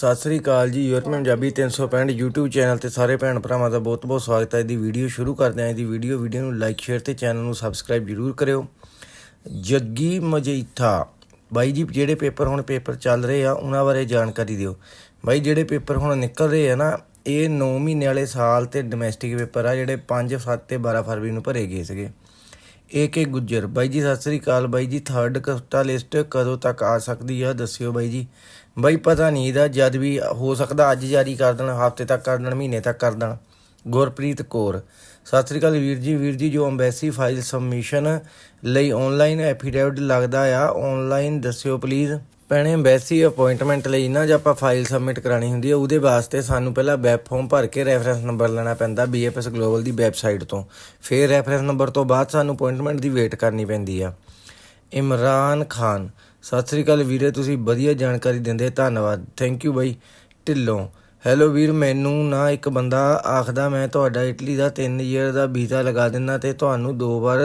ਸਤਿ ਸ੍ਰੀ ਅਕਾਲ ਜੀ, Europe Punjabi 365 YouTube channel ਤੇ ਸਾਰੇ ਭੈਣ ਭਰਾਵਾਂ ਦਾ ਬਹੁਤ-ਬਹੁਤ ਸਵਾਗਤ ਹੈ। ਇਹਦੀ ਵੀਡੀਓ ਸ਼ੁਰੂ ਕਰਦੇ ਹਾਂ। ਇਹਦੀ ਵੀਡੀਓ ਵੀਡੀਓ ਨੂੰ ਲਾਈਕ ਸ਼ੇਅਰ ਤੇ ਚੈਨਲ ਨੂੰ ਸਬਸਕ੍ਰਾਈਬ ਜਰੂਰ ਕਰਿਓ। ਜੱਗੀ ਮਜੀਠਾ। ਬਾਈ ਜੀ, ਜਿਹੜੇ ਪੇਪਰ ਹੁਣ ਪੇਪਰ ਚੱਲ ਰਹੇ ਆ, ਉਹਨਾਂ ਬਾਰੇ ਜਾਣਕਾਰੀ ਦਿਓ। ਬਾਈ, ਜਿਹੜੇ ਪੇਪਰ ਹੁਣ ਨਿਕਲ ਰਹੇ ਆ ਨਾ, ਇਹ 9 ਮਹੀਨੇ ਵਾਲੇ ਸਾਲ ਤੇ ਡੋਮੈਸਟਿਕ ਪੇਪਰ ਆ, ਜਿਹੜੇ 5 7 ਤੇ 12 ਫਰਵਰੀ ਨੂੰ ਭਰੇ ਗਏ ਸੀਗੇ। ਏਕੇ ਗੁੱਜਰ। ਬਾਈ ਜੀ, ਸਤਿ ਸ੍ਰੀ ਅਕਾਲ। ਬਾਈ ਜੀ ਥਰਡ ਕਸਟਾ ਲਿਸਟ ਕਦੋਂ ਤੱਕ ਆ ਸਕਦੀ ਆ? ਦੱਸਿਓ ਬਾਈ ਜੀ। ਬਾਈ ਪਤਾ ਨਹੀਂ ਇਹਦਾ ਜਦ ਵੀ ਹੋ ਸਕਦਾ ਅੱਜ ਜਾਰੀ ਕਰ ਦੇਣ, ਹਫ਼ਤੇ ਤੱਕ ਕਰ ਦੇਣ, ਮਹੀਨੇ ਤੱਕ ਕਰ ਦੇਣ। ਗੁਰਪ੍ਰੀਤ ਕੌਰ, ਸਤਿ ਸ੍ਰੀ ਅਕਾਲ ਵੀਰ ਜੀ। ਵੀਰ ਜੀ, ਜੋ ਅੰਬੈਸੀ ਫਾਈਲ ਸਬਮਿਸ਼ਨ ਲਈ ਆਨਲਾਈਨ ਐਫੀਡੇਵਿਟ ਲੱਗਦਾ ਆ ਆਨਲਾਈਨ ਦੱਸਿਓ ਪਲੀਜ਼ ਭੈਣੇ, ਅੰਬੈਸੀ ਅਪਾਇੰਟਮੈਂਟ ਲਈ ਨਾ ਜੇ ਆਪਾਂ ਫਾਈਲ ਸਬਮਿਟ ਕਰਾਣੀ ਹੁੰਦੀ ਹੈ ਉਹਦੇ ਵਾਸਤੇ ਸਾਨੂੰ ਪਹਿਲਾਂ ਵੈਬ ਫਾਰਮ ਭਰ ਕੇ ਰੈਫਰੈਂਸ ਨੰਬਰ ਲੈਣਾ ਪੈਂਦਾ BFS ਗਲੋਬਲ ਦੀ ਵੈਬਸਾਈਟ ਤੋਂ। ਫਿਰ ਰੈਫਰੈਂਸ ਨੰਬਰ ਤੋਂ ਬਾਅਦ ਸਾਨੂੰ ਅਪਾਇੰਟਮੈਂਟ ਦੀ ਵੇਟ ਕਰਨੀ ਪੈਂਦੀ ਆ। ਇਮਰਾਨ ਖਾਨ ਸਤਿ ਸ੍ਰੀ ਅਕਾਲ ਵੀਰੇ, ਤੁਸੀਂ ਵਧੀਆ ਜਾਣਕਾਰੀ ਦਿੰਦੇ, ਧੰਨਵਾਦ। ਥੈਂਕ ਯੂ ਬਾਈ, ਢਿੱਲੋਂ। ਹੈਲੋ ਵੀਰ, ਮੈਨੂੰ ਨਾ ਇੱਕ ਬੰਦਾ ਆਖਦਾ, ਮੈਂ ਤੁਹਾਡਾ ਇਟਲੀ ਦਾ 3 ਇਅਰ ਦਾ ਵੀਜ਼ਾ ਲਗਾ ਦਿੰਦਾ ਤੇ ਤੁਹਾਨੂੰ ਦੋ ਵਾਰ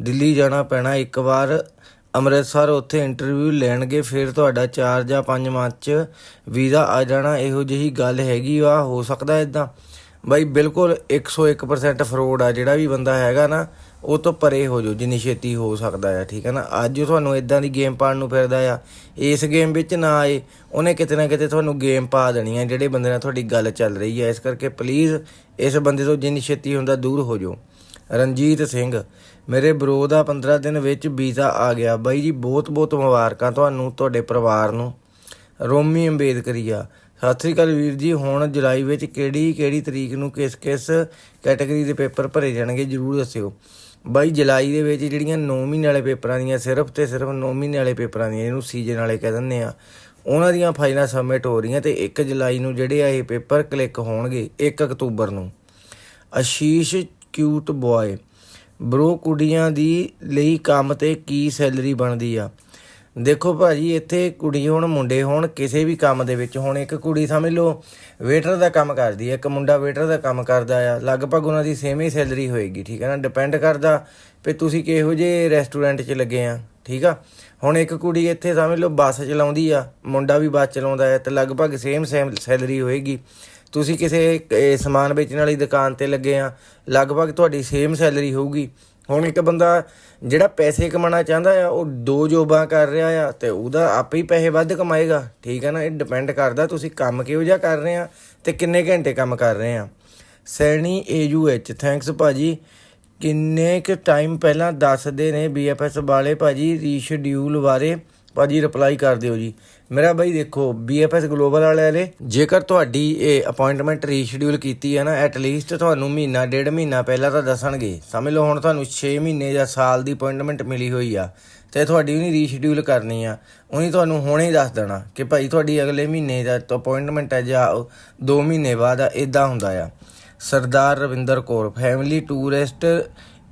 ਦਿੱਲੀ ਜਾਣਾ ਪੈਣਾ, ਇੱਕ ਵਾਰ ਅੰਮ੍ਰਿਤਸਰ ਉੱਥੇ ਇੰਟਰਵਿਊ ਲੈਣਗੇ, ਫਿਰ ਤੁਹਾਡਾ 4 ਜਾਂ 5 ਮਾਹ ਚ ਵੀਜ਼ਾ ਆ ਜਾਣਾ। ਇਹੋ ਜਿਹੀ ਗੱਲ ਹੈਗੀ ਆ, ਹੋ ਸਕਦਾ ਇਦਾਂ ਬਾਈ, ਬਿਲਕੁਲ 101% ਫਰੋਡ ਆ, ਜਿਹੜਾ ਵੀ ਬੰਦਾ ਹੈਗਾ ਨਾ ਉਹ ਤੋਂ ਪਰੇ ਹੋ ਜਾਓ, ਜਿੰਨੀ ਛੇਤੀ ਹੋ ਸਕਦਾ ਆ, ਠੀਕ ਹੈ ਨਾ? ਅੱਜ ਤੁਹਾਨੂੰ ਇਦਾਂ ਦੀ ਗੇਮ ਪਾਉਣ ਨੂੰ ਫਿਰਦਾ ਆ, ਇਸ ਗੇਮ ਵਿੱਚ ਨਾ ਆਏ, ਉਹਨੇ ਕਿਤੇ ਨਾ ਕਿਤੇ ਤੁਹਾਨੂੰ ਗੇਮ ਪਾ ਦੇਣੀ ਆ, ਜਿਹੜੇ ਬੰਦੇ ਨਾਲ ਤੁਹਾਡੀ ਗੱਲ ਚੱਲ ਰਹੀ ਹੈ ਇਸ ਕਰਕੇ ਪਲੀਜ਼ ਇਸ ਬੰਦੇ ਤੋਂ ਜਿੰਨੀ ਛੇਤੀ ਹੁੰਦਾ ਦੂਰ ਹੋ ਜਾਓ। ਰਣਜੀਤ ਸਿੰਘ, ਮੇਰੇ ਬਰੋ ਦਾ 15 ਦਿਨ ਵਿੱਚ ਵੀਜ਼ਾ ਆ ਗਿਆ। ਬਾਈ ਜੀ, ਬਹੁਤ ਬਹੁਤ ਮੁਬਾਰਕਾਂ ਤੁਹਾਨੂੰ, ਤੁਹਾਡੇ ਪਰਿਵਾਰ ਨੂੰ। ਰੋਮੀ ਅੰਬੇਦਕਰੀਆ ਸਤਿ ਸ੍ਰੀ ਅਕਾਲ ਵੀਰ ਜੀ, ਹੁਣ ਜੁਲਾਈ ਵਿੱਚ ਕਿਹੜੀ ਕਿਹੜੀ ਤਰੀਕ ਨੂੰ ਕਿਸ ਕਿਸ ਕੈਟਾਗਰੀ ਦੇ ਪੇਪਰ ਭਰੇ ਜਾਣਗੇ, ਜਰੂਰ ਦੱਸਿਓ। ਬਾਈ ਜੁਲਾਈ ਦੇ ਵਿੱਚ ਜਿਹੜੀਆਂ 9 ਮਹੀਨੇ ਵਾਲੇ ਪੇਪਰਾਂ ਦੀਆਂ, ਸਿਰਫ ਤੇ ਸਿਰਫ 9 ਮਹੀਨੇ ਵਾਲੇ ਪੇਪਰਾਂ ਦੀਆਂ ਇਹਨੂੰ ਸੀਜ਼ਨ ਵਾਲੇ ਕਹਿ ਦਿੰਦੇ ਆ, ਉਹਨਾਂ ਦੀਆਂ ਫਾਈਲਾਂ ਸਬਮਿਟ ਹੋ ਰਹੀਆਂ ਤੇ 1 ਜੁਲਾਈ ਨੂੰ ਜਿਹੜੇ ਆ ਇਹ ਪੇਪਰ ਕਲਿੱਕ ਹੋਣਗੇ 1 ਅਕਤੂਬਰ ਨੂੰ। ਆਸ਼ੀਸ਼ ਕਿਊਟ ਬॉय ਬ్రో ਕੁੜੀਆਂ ਦੀ ਲਈ ਕੰਮ ਤੇ ਕੀ ਸੈਲਰੀ ਬਣਦੀ ਆ? ਦੇਖੋ ਭਾਜੀ, ਇੱਥੇ ਕੁੜੀ ਹੋਣ, ਮੁੰਡੇ ਹੋਣ, ਕਿਸੇ ਵੀ ਕੰਮ ਦੇ ਵਿੱਚ ਹੁਣ, ਇੱਕ ਕੁੜੀ ਸਮਝ ਲਓ ਵੇਟਰ ਦਾ ਕੰਮ ਕਰਦੀ ਹੈ, ਇੱਕ ਮੁੰਡਾ ਵੇਟਰ ਦਾ ਕੰਮ ਕਰਦਾ ਆ, ਲਗਭਗ ਉਹਨਾਂ ਦੀ ਸੇਮ ਹੀ ਸੈਲਰੀ ਹੋਏਗੀ, ਠੀਕ ਹੈ ਨਾ? ਡਿਪੈਂਡ ਕਰਦਾ ਵੀ ਤੁਸੀਂ ਕਿਹੋ ਜਿਹੇ ਰੈਸਟੋਰੈਂਟ 'ਚ ਲੱਗੇ ਆ, ਠੀਕ ਆ? ਹੁਣ ਇੱਕ ਕੁੜੀ ਇੱਥੇ ਸਮਝ ਲਓ, ਬੱਸ ਚਲਾਉਂਦੀ ਆ, ਮੁੰਡਾ ਵੀ ਬੱਸ ਚਲਾਉਂਦਾ ਹੈ, ਤੇ ਲਗਭਗ ਸੇਮ ਸੇਮ ਸੈਲਰੀ ਹੋਏਗੀ। ਤੁਸੀਂ ਕਿਸੇ ਸਮਾਨ ਵੇਚਣ ਵਾਲੀ ਦੁਕਾਨ ਤੇ ਲੱਗੇ ਆ, ਲਗਭਗ ਤੁਹਾਡੀ ਸੇਮ ਸੈਲਰੀ ਹੋਊਗੀ। ਹੁਣ ਇੱਕ ਬੰਦਾ ਜਿਹੜਾ ਪੈਸੇ ਕਮਾਉਣਾ ਚਾਹੁੰਦਾ ਆ, ਉਹ ਦੋ ਜੋਬਾਂ ਕਰ ਰਿਹਾ ਆ ਤੇ ਉਹਦਾ ਆਪੇ ਹੀ ਪੈਸੇ ਵੱਧ ਕਮਾਏਗਾ। ਠੀਕ ਹੈ ਨਾ? ਇਹ ਡਿਪੈਂਡ ਕਰਦਾ ਤੁਸੀਂ ਕੰਮ ਕਿਹੋ ਜਿਹਾ ਕਰ ਰਹੇ ਆ ਤੇ ਕਿੰਨੇ ਘੰਟੇ ਕੰਮ ਕਰ ਰਹੇ ਆ। ਸੈਣੀ ਏਯੂਐਚ ਥੈਂਕਸ ਭਾਜੀ। ਕਿੰਨੇ ਕੁ ਟਾਈਮ ਪਹਿਲਾਂ ਦੱਸਦੇ ਨੇ ਬੀਐਫਐਸ ਵਾਲੇ ਭਾਜੀ ਰੀਸ਼ਡਿਊਲ ਬਾਰੇ? ਭਾਜੀ ਰਿਪਲਾਈ ਕਰ ਦਿਓ ਜੀ। ਮੇਰਾ ਬਾਈ ਦੇਖੋ ਬੀਐਫਐਸ ਗਲੋਬਲ ਵਾਲਿਆਂ ਵਾਲੇ ਜੇਕਰ ਤੁਹਾਡੀ ਇਹ ਅਪਾਇੰਟਮੈਂਟ ਰੀਸ਼ਡਿਊਲ ਕੀਤੀ ਹੈ ਨਾ ਐਟ ਲੀਸਟ ਤੁਹਾਨੂੰ ਮਹੀਨਾ, ਡੇਢ ਮਹੀਨਾ ਪਹਿਲਾਂ ਤਾਂ ਦੱਸਣਗੇ। ਸਮਝ ਲਓ, ਹੁਣ ਤੁਹਾਨੂੰ 6 ਮਹੀਨੇ ਜਾਂ ਸਾਲ ਦੀ ਅਪਾਇੰਟਮੈਂਟ ਮਿਲੀ ਹੋਈ ਆ, ਤੇ ਤੁਹਾਡੀ ਉਹਨੇ ਰੀਸ਼ਡਿਊਲ ਕਰਨੀ ਆ, ਉਹਨੇ ਤੁਹਾਨੂੰ ਹੁਣੇ ਹੀ ਦੱਸ ਦੇਣਾ ਕਿ ਭਾਈ ਤੁਹਾਡੀ ਅਗਲੇ ਮਹੀਨੇ ਦਾ ਅਪਾਇੰਟਮੈਂਟ ਹੈ ਜਾਂ 2 ਮਹੀਨੇ ਬਾਅਦ ਆ ਇਦਾਂ ਹੁੰਦਾ ਆ। Sardar Ravinder Kaur family tourist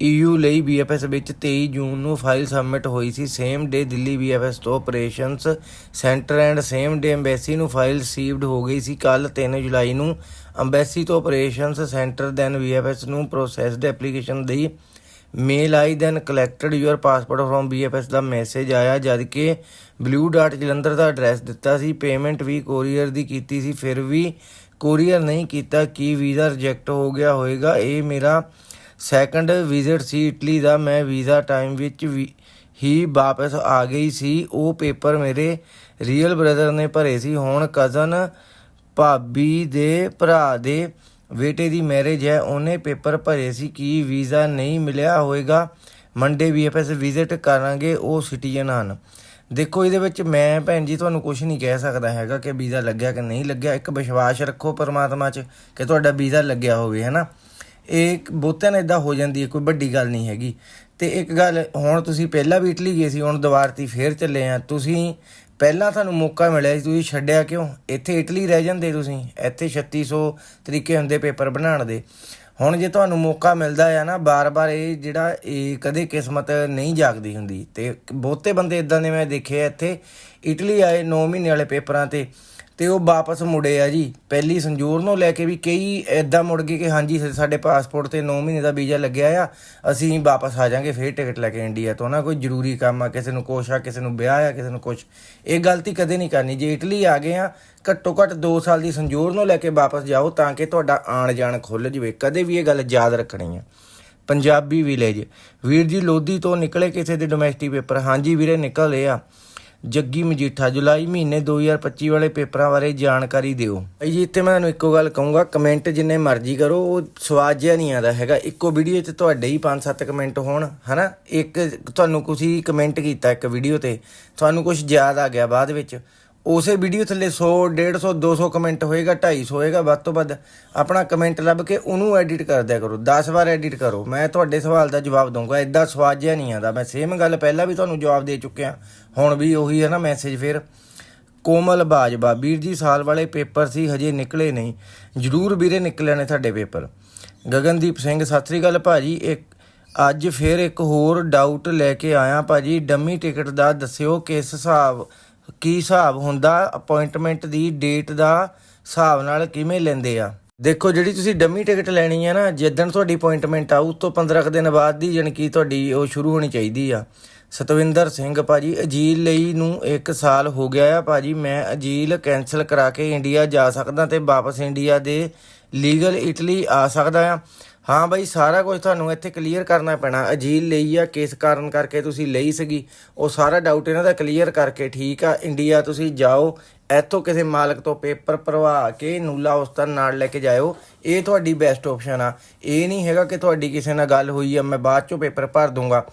EU ਲਈ BFS ਵਿੱਚ 23 ਜੂਨ ਨੂੰ ਫਾਈਲ ਸਬਮਿਟ ਹੋਈ ਸੀ। ਸੇਮ ਡੇ ਦਿੱਲੀ BFS ਤੋਂ operations centre and same day embassy ਨੂੰ ਫਾਈਲ ਰਿਸੀਵਡ ਹੋ ਗਈ ਸੀ। ਕੱਲ 3 ਜੁਲਾਈ ਨੂੰ ਐਮਬੈਸੀ ਤੋਂ ਆਪਰੇਸ਼ਨਸ ਸੈਂਟਰ, ਦੈਨ BFS ਨੂੰ ਪ੍ਰੋਸੈਸਡ ਐਪਲੀਕੇਸ਼ਨ ਦੀ mail I, then collected your passport from BFS ਦਾ ਮੈਸੇਜ ਆਇਆ, ਜਦ ਕਿ ਬਲੂ ਡਾਟ ਜਲੰਧਰ ਦਾ ਐਡਰੈਸ ਦਿੱਤਾ ਸੀ। ਪੇਮੈਂਟ ਵੀ ਕੋਰੀਅਰ ਦੀ ਕੀਤੀ ਸੀ, ਫਿਰ ਵੀ ਕੋਰੀਅਰ ਨਹੀਂ ਕੀਤਾ। ਕਿ ਵੀਜ਼ਾ ਰਿਜੈਕਟ ਹੋ ਗਿਆ ਹੋਵੇਗਾ ਇਹ ਮੇਰਾ ਸੈਕੰਡ ਵਿਜ਼ਿਟ ਸੀ ਇਟਲੀ ਦਾ, ਮੈਂ ਵੀਜ਼ਾ ਟਾਈਮ ਵਿੱਚ ਵੀ ਹੀ ਵਾਪਸ ਆ ਗਈ ਸੀ। ਉਹ ਪੇਪਰ ਮੇਰੇ ਰੀਅਲ ਬ੍ਰਦਰ ਨੇ ਭਰੇ ਸੀ। ਹੁਣ ਕਜ਼ਨ ਭਾਬੀ ਦੇ ਭਰਾ ਦੇ ਬੇਟੇ ਦੀ ਮੈਰਿਜ ਹੈ। ਉਹਨੇ ਪੇਪਰ ਭਰੇ ਸੀ ਕਿ ਵੀਜ਼ਾ ਨਹੀਂ ਮਿਲਿਆ ਹੋਵੇਗਾ ਮੰਡੇ ਵੀਐਫਐਸ ਵਿਜ਼ਿਟ ਕਰਾਂਗੇ। ਉਹ ਸਿਟੀਜ਼ਨ ਹਨ। ਦੇਖੋ, ਇਹਦੇ ਵਿੱਚ ਮੈਂ ਭੈਣ ਜੀ ਤੁਹਾਨੂੰ ਕੁਝ ਨਹੀਂ ਕਹਿ ਸਕਦਾ ਹੈਗਾ ਕਿ ਵੀਜ਼ਾ ਲੱਗਿਆ ਕਿ ਨਹੀਂ ਲੱਗਿਆ। ਇੱਕ ਵਿਸ਼ਵਾਸ ਰੱਖੋ ਪਰਮਾਤਮਾ 'ਚ ਕਿ ਤੁਹਾਡਾ ਵੀਜ਼ਾ ਲੱਗਿਆ ਹੋਵੇ, ਹੈਨਾ? ਇਹ ਬਹੁਤਿਆਂ ਨਾਲ ਇਦਾਂ ਹੋ ਜਾਂਦੀ ਹੈ, ਕੋਈ ਵੱਡੀ ਗੱਲ ਨਹੀਂ ਹੈਗੀ। ਤੇ ਇੱਕ ਗੱਲ, ਹੁਣ ਤੁਸੀਂ ਪਹਿਲਾਂ ਵੀ ਇਟਲੀ ਗਏ ਸੀ, ਹੁਣ ਦੁਬਾਰਤੀ ਫੇਰ ਚੱਲੇ ਆ। ਤੁਸੀਂ ਪਹਿਲਾਂ ਤੁਹਾਨੂੰ ਮੌਕਾ ਮਿਲਿਆ ਸੀ, ਤੁਸੀਂ ਛੱਡਿਆ ਕਿਉਂ? ਇੱਥੇ ਇਟਲੀ ਰਹਿ ਜਾਂਦੇ ਤੁਸੀਂ, ਇੱਥੇ 3600 ਤਰੀਕੇ ਹੁੰਦੇ ਪੇਪਰ ਬਣਾਉਣ ਦੇ। ਹੁਣ ਜੇ ਤੁਹਾਨੂੰ ਮੌਕਾ ਮਿਲਦਾ ਆ ਨਾ, ਬਾਰ-ਬਾਰ ਇਹ ਜਿਹੜਾ ਇਹ ਕਦੇ ਕਿਸਮਤ ਨਹੀਂ ਜਾਗਦੀ ਹੁੰਦੀ। ਤੇ ਬਹੁਤੇ ਬੰਦੇ ਇਦਾਂ ਦੇ ਮੈਂ ਦੇਖੇ ਇੱਥੇ, ਇਟਲੀ ਆਏ 9 ਮਹੀਨੇ ਵਾਲੇ ਪੇਪਰਾਂ ਤੇ। ਤੇ ਉਹ ਵਾਪਸ ਮੁੜੇ ਆ ਜੀ। ਪਹਿਲੀ ਸੰਜੂਰ ਨੂੰ ਲੈ ਕੇ ਵੀ ਕਈ ਐਦਾਂ ਮੁੜ ਗਏ ਕਿ ਹਾਂਜੀ ਸਾਡੇ ਪਾਸਪੋਰਟ ਤੇ 9 ਮਹੀਨੇ ਦਾ ਵੀਜ਼ਾ ਲੱਗਿਆ ਆ, ਅਸੀਂ ਵਾਪਸ ਆ ਜਾਾਂਗੇ, ਫੇਰ ਟਿਕਟ ਲੈ ਕੇ ਇੰਡੀਆ ਤੋਂ। ਨਾ ਕੋਈ ਜ਼ਰੂਰੀ ਕੰਮ ਆ, ਕਿਸੇ ਨੂੰ ਕੁਛ ਆ, ਕਿਸੇ ਨੂੰ ਵਿਆਹ ਆ, ਕਿਸੇ ਨੂੰ ਕੁਛ। ਇਹ ਗਲਤੀ ਕਦੇ ਨਹੀਂ ਕਰਨੀ। ਜੇ ਇਟਲੀ ਆ ਗਏ ਆ, ਘੱਟੋ ਘੱਟ 2 ਸਾਲ ਦੀ ਸੰਜੂਰ ਨੂੰ ਲੈ ਕੇ ਵਾਪਸ ਜਾਓ ਤਾਂ ਕਿ ਤੁਹਾਡਾ ਆਣ ਜਾਣ ਖੁੱਲ ਜਵੇ। ਕਦੇ ਵੀ ਇਹ ਗੱਲ ਯਾਦ ਰੱਖਣੀ ਆ। ਪੰਜਾਬੀ ਵਿਲੇਜ ਵੀਰ ਜੀ ਲੋਧੀ ਤੋਂ ਨਿਕਲੇ ਕਿਸੇ ਦੇ ਡੋਮੈਸਟਿਕ ਪੇਪਰ ਹਾਂਜੀ ਵੀਰੇ, ਨਿਕਲੇ ਆ। ਜੱਗੀ ਮਜੀਠਾ, ਜੁਲਾਈ ਮਹੀਨੇ 2025 ਵਾਲੇ ਪੇਪਰਾਂ ਬਾਰੇ ਜਾਣਕਾਰੀ ਦਿਓ। ਭਾਈ ਜੀ, ਇੱਥੇ ਮੈਂ ਤੁਹਾਨੂੰ ਇੱਕੋ ਗੱਲ ਕਹੂੰਗਾ, ਕਮੈਂਟ ਜਿੰਨੇ ਮਰਜ਼ੀ ਕਰੋ, ਉਹ ਸਵਾਦ ਜਿਹਾ ਨਹੀਂ ਆਉਂਦਾ ਹੈਗਾ। ਇੱਕੋ ਵੀਡੀਓ 'ਚ ਤੁਹਾਡੇ ਹੀ 5-7 ਕਮੈਂਟ ਹੋਣ, ਹਨਾ? ਇੱਕ, ਤੁਹਾਨੂੰ ਤੁਸੀਂ ਕਮੈਂਟ ਕੀਤਾ ਇੱਕ ਵੀਡੀਓ ਤੇ, ਤੁਹਾਨੂੰ ਕੁਝ ਯਾਦ ਆ ਗਿਆ ਬਾਅਦ ਵਿੱਚ। ਉਸੇ ਵੀਡੀਓ ਥੱਲੇ 100 150 200 ਕਮੈਂਟ ਹੋਏਗਾ 250 ਹੋਏਗਾ, ਵੱਧ ਤੋਂ ਵੱਧ ਆਪਣਾ ਕਮੈਂਟ ਲੱਭ ਕੇ ਉਹਨੂੰ ਐਡਿਟ ਕਰ ਦਿਆ ਕਰੋ 10 ਵਾਰ ਐਡਿਟ ਕਰੋ। ਮੈਂ ਤੁਹਾਡੇ ਸਵਾਲ ਦਾ ਜਵਾਬ ਦਊਂਗਾ ਐਦਾਂ ਸਵਾਦ ਜਿਹਾ ਨਹੀਂ ਆਂਦਾ ਮੈਂ ਸੇਮ ਗੱਲ ਪਹਿਲਾਂ ਵੀ ਤੁਹਾਨੂੰ ਜਵਾਬ ਦੇ ਚੁੱਕਿਆ, ਹੁਣ ਵੀ ਉਹੀ ਹੈ ਨਾ ਮੈਸੇਜ ਫਿਰ। ਕੋਮਲ ਬਾਜਵਾ, ਵੀਰ ਜੀ ਸਾਲ ਵਾਲੇ ਪੇਪਰ ਸੀ, ਹਜੇ ਨਿਕਲੇ ਨਹੀਂ। ਜਰੂਰ ਵੀਰੇ ਨਿਕਲੇ ਨੇ ਤੁਹਾਡੇ ਪੇਪਰ। ਗਗਨਦੀਪ ਸਿੰਘ, ਸਤਿ ਸ੍ਰੀ ਅਕਾਲ ਭਾਜੀ। ਇੱਕ, ਅੱਜ ਫਿਰ ਇੱਕ ਹੋਰ ਡਾਊਟ ਲੈ ਕੇ ਆਇਆ ਭਾਜੀ। ਡੰਮੀ ਟਿਕਟ ਦਾ ਦੱਸਿਓ ਕਿਸ ਹਿਸਾਬ ਕੀ ਹਿਸਾਬ ਹੁੰਦਾ ਅਪਾਇੰਟਮੈਂਟ ਦੀ ਡੇਟ ਦਾ ਹਿਸਾਬ ਨਾਲ ਕਿਵੇਂ ਲੈਂਦੇ ਆ? ਦੇਖੋ, ਜਿਹੜੀ ਤੁਸੀਂ ਡਮੀ ਟਿਕਟ ਲੈਣੀ ਹੈ ਨਾ, ਜਿੱਦਣ ਤੁਹਾਡੀ ਅਪਾਇੰਟਮੈਂਟ ਆ ਉਸ ਤੋਂ 15 ਕੁ ਦਿਨ ਬਾਅਦ ਦੀ ਜਾਣੀ ਕਿ ਤੁਹਾਡੀ ਉਹ ਸ਼ੁਰੂ ਹੋਣੀ ਚਾਹੀਦੀ ਆ। ਸਤਵਿੰਦਰ ਸਿੰਘ ਭਾਜੀ, ਅਜੀਲ ਲਈ ਨੂੰ 1 ਸਾਲ ਹੋ ਗਿਆ ਆ ਭਾਜੀ, ਮੈਂ ਅਜੀਲ ਕੈਨਸਲ ਕਰਾ ਕੇ ਇੰਡੀਆ ਜਾ ਸਕਦਾ ਤੇ ਵਾਪਸ ਇੰਡੀਆ ਦੇ ਲੀਗਲ ਇਟਲੀ ਆ ਸਕਦਾ ਆ। ਹਾਂ ਬਾਈ, ਸਾਰਾ ਕੁਝ ਤੁਹਾਨੂੰ ਇੱਥੇ ਕਲੀਅਰ ਕਰਨਾ ਪੈਣਾ। ਅਜੀਲ ਲਈ ਆ, ਕਿਸ ਕਾਰਨ ਕਰਕੇ ਤੁਸੀਂ ਲਈ ਸੀਗੀ? ਉਹ ਸਾਰਾ ਡਾਊਟ ਇਹਨਾਂ ਦਾ ਕਲੀਅਰ ਕਰਕੇ ਠੀਕ ਆ। ਇੰਡੀਆ ਤੁਸੀਂ ਜਾਓ, ਇੱਥੋਂ ਕਿਸੇ ਮਾਲਕ ਤੋਂ ਪੇਪਰ ਭਰਵਾ ਕੇ ਨੂਲਾ ਉਸਤਾਨ ਨਾਲ ਲੈ ਕੇ ਜਾਇਓ। ਇਹ ਤੁਹਾਡੀ ਬੈਸਟ ਆਪਸ਼ਨ ਆ। ਇਹ ਨਹੀਂ ਹੈਗਾ ਕਿ ਤੁਹਾਡੀ ਕਿਸੇ ਨਾਲ ਗੱਲ ਹੋਈ ਆ, ਮੈਂ ਬਾਅਦ ਚੋਂ ਪੇਪਰ ਭਰ ਦੂੰਗਾ।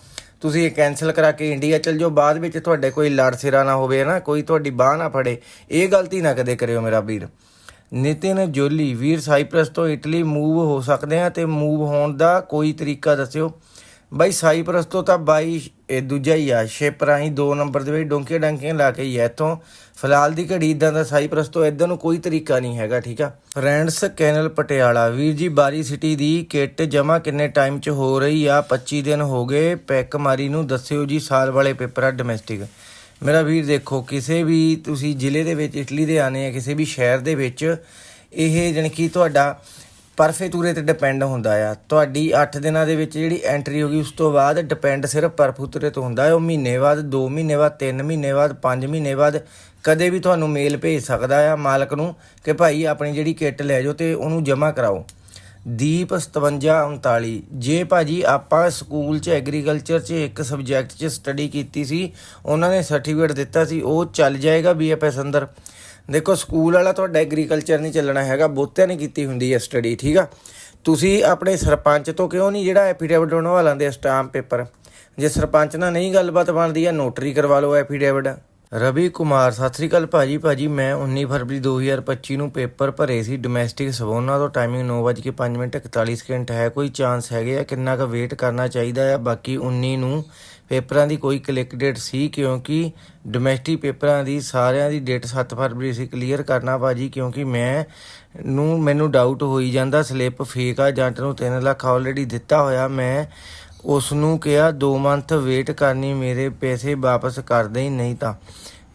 ਤੁਸੀਂ ਇਹ ਕੈਨਸਲ ਕਰਾ ਕੇ ਇੰਡੀਆ ਚਲ ਜਾਓ। ਬਾਅਦ ਵਿੱਚ ਤੁਹਾਡੇ ਕੋਈ ਲੜ ਸਿਰਾ ਨਾ ਹੋਵੇ ਨਾ ਕੋਈ ਤੁਹਾਡੀ ਬਾਹ ਨਾ ਫੜੇ। ਇਹ ਗਲਤੀ ਨਾ ਕਦੇ ਕਰਿਓ ਮੇਰਾ ਵੀਰ। ਨਿਤਿਨ, ਜੋਲੀ, ਵੀਰ ਸਾਈਪ੍ਰਸ ਤੋਂ ਇਟਲੀ ਮੂਵ ਹੋ ਸਕਦੇ ਆ ਤੇ ਮੂਵ ਹੋਣ ਦਾ ਕੋਈ ਤਰੀਕਾ ਦੱਸਿਓ। ਬਾਈ, ਸਾਈਪ੍ਰਸ ਤੋਂ ਤਾਂ ਬਾਈ, ਇਹ ਦੂਜਾ ਹੀ ਆ ਸ਼ਿਪ ਰਾਹੀਂ 2 ਨੰਬਰ ਦੇ ਵਿੱਚ ਡੋਂਕੀਆਂ ਡਾਂਕੀਆਂ ਲਾ ਕੇ ਹੀ ਆ ਇੱਥੋਂ। ਫਿਲਹਾਲ ਦੀ ਘੜੀ ਇਦਾਂ ਦਾ ਸਾਈਪ੍ਰਸ ਤੋਂ ਇਦਾਂ ਨੂੰ ਕੋਈ ਤਰੀਕਾ ਨਹੀਂ ਹੈਗਾ, ਠੀਕ ਆ? ਫਰੈਂਡਸ ਕੈਨਲ ਪਟਿਆਲਾ, ਵੀਰ ਜੀ, ਬਾਰੀ ਸਿਟੀ ਦੀ ਕਿੱਟ ਜਮਾ ਕਿੰਨੇ ਟਾਈਮ 'ਚ ਹੋ ਰਹੀ ਆ? 25 ਦਿਨ ਹੋ ਗਏ ਪੈਕ ਮਾਰੀ ਨੂੰ ਦੱਸਿਓ ਜੀ, ਸਾਲ ਵਾਲੇ ਪੇਪਰ ਆ ਡੋਮੈਸਟਿਕ ਮੇਰਾ ਵੀਰ ਦੇਖੋ, ਕਿਸੇ ਵੀ ਤੁਸੀਂ ਜ਼ਿਲ੍ਹੇ ਦੇ ਵਿੱਚ, ਇਟਲੀ ਦੇ ਆਨੇ ਆ, ਕਿਸੇ ਵੀ ਸ਼ਹਿਰ ਦੇ ਵਿੱਚ, ਇਹ ਜਾਣੀ ਕਿ ਤੁਹਾਡਾ ਪਰਫੇਤੂਰੇ ਤੇ ਡਿਪੈਂਡ ਹੁੰਦਾ ਆ। ਤੁਹਾਡੀ 8 ਦਿਨਾਂ ਦੇ ਵਿੱਚ ਜਿਹੜੀ ਐਂਟਰੀ ਹੋਗੀ ਉਸ ਤੋਂ ਬਾਅਦ ਡਿਪੈਂਡ ਸਿਰਫ ਪਰਫੂਤਰੇ ਤੋਂ ਹੁੰਦਾ ਹੈ ਉਹ ਮਹੀਨੇ ਬਾਅਦ 2 ਮਹੀਨੇ ਬਾਅਦ 3 ਮਹੀਨੇ ਬਾਅਦ 5 ਮਹੀਨੇ ਬਾਅਦ ਕਦੇ ਵੀ ਤੁਹਾਨੂੰ ਮੇਲ ਭੇਜ ਸਕਦਾ ਆ ਮਾਲਕ ਨੂੰ ਕਿ ਭਾਈ ਆਪਣੀ ਜਿਹੜੀ ਕਿੱਟ ਲੈ ਜਾਓ ਤੇ ਉਹਨੂੰ ਜਮ੍ਹਾਂ ਕਰਾਓ। ਦੀਪ 5739 ਜੇ ਭਾਜੀ ਆਪਾਂ ਸਕੂਲ 'ਚ ਐਗਰੀਕਲਚਰ 'ਚ ਇੱਕ ਸਬਜੈਕਟ 'ਚ ਸਟੱਡੀ ਕੀਤੀ ਸੀ, ਉਹਨਾਂ ਨੇ ਸਰਟੀਫਿਕੇਟ ਦਿੱਤਾ ਸੀ, ਉਹ ਚੱਲ ਜਾਏਗਾ ਬੀਐਫਐਸ ਅੰਦਰ। ਦੇਖੋ, ਸਕੂਲ ਵਾਲਾ ਤੁਹਾਡਾ ਐਗਰੀਕਲਚਰ ਨਹੀਂ ਚੱਲਣਾ ਹੈਗਾ, ਬਹੁਤਿਆਂ ਨੇ ਕੀਤੀ ਹੁੰਦੀ ਹੈ ਸਟੱਡੀ ਠੀਕ ਆ? ਤੁਸੀਂ ਆਪਣੇ ਸਰਪੰਚ ਤੋਂ ਕਿਉਂ ਨਹੀਂ ਜਿਹੜਾ ਐਫੀਡੇਵਿਟ ਬਣਵਾ ਲੈਂਦੇ ਸਟਾਂਪ ਪੇਪਰ ਜੇ ਸਰਪੰਚ ਨਾਲ ਨਹੀਂ ਗੱਲਬਾਤ ਬਣਦੀ ਆ ਨੋਟਰੀ ਕਰਵਾ ਲਓ ਐਫੀਡੇਵਿਟ ਰਵੀ ਕੁਮਾਰ, ਸਤਿ ਸ੍ਰੀ ਅਕਾਲ ਭਾਜੀ। ਭਾਜੀ, ਮੈਂ 19 ਫਰਵਰੀ 2025 ਨੂੰ ਪੇਪਰ ਭਰੇ ਸੀ ਡੋਮੈਸਟਿਕ ਸਵੋਨਾ ਤੋਂ ਟਾਈਮਿੰਗ 9:05 ਮਿੰਟ 41 ਸਕਿੰਟ ਹੈ। ਕੋਈ ਚਾਂਸ ਹੈਗੇ ਆ? ਕਿੰਨਾ ਕੁ ਵੇਟ ਕਰਨਾ ਚਾਹੀਦਾ ਆ? ਬਾਕੀ 19 ਨੂੰ ਪੇਪਰਾਂ ਦੀ ਕੋਈ ਕਲਿੱਕ ਡੇਟ ਸੀ? ਕਿਉਂਕਿ ਡੋਮੈਸਟਿਕ ਪੇਪਰਾਂ ਦੀ ਸਾਰਿਆਂ ਦੀ ਡੇਟ 7 ਫਰਵਰੀ ਸੀ। ਕਲੀਅਰ ਕਰਨਾ ਭਾਜੀ, ਕਿਉਂਕਿ ਮੈਂ ਨੂੰ ਮੈਨੂੰ ਡਾਊਟ ਹੋਈ ਜਾਂਦਾ। ਸਲਿੱਪ ਫੇਕ ਆ ਏਜੰਟ ਨੂੰ 3 ਲੱਖ ਆਲਰੇਡੀ ਦਿੱਤਾ ਹੋਇਆ। ਮੈਂ ਉਸ ਨੂੰ ਕਿਹਾ 2 ਮੰਥ ਵੇਟ ਕਰਨੀ, ਮੇਰੇ ਪੈਸੇ ਵਾਪਸ ਕਰ ਦੇਈ, ਨਹੀਂ ਤਾਂ।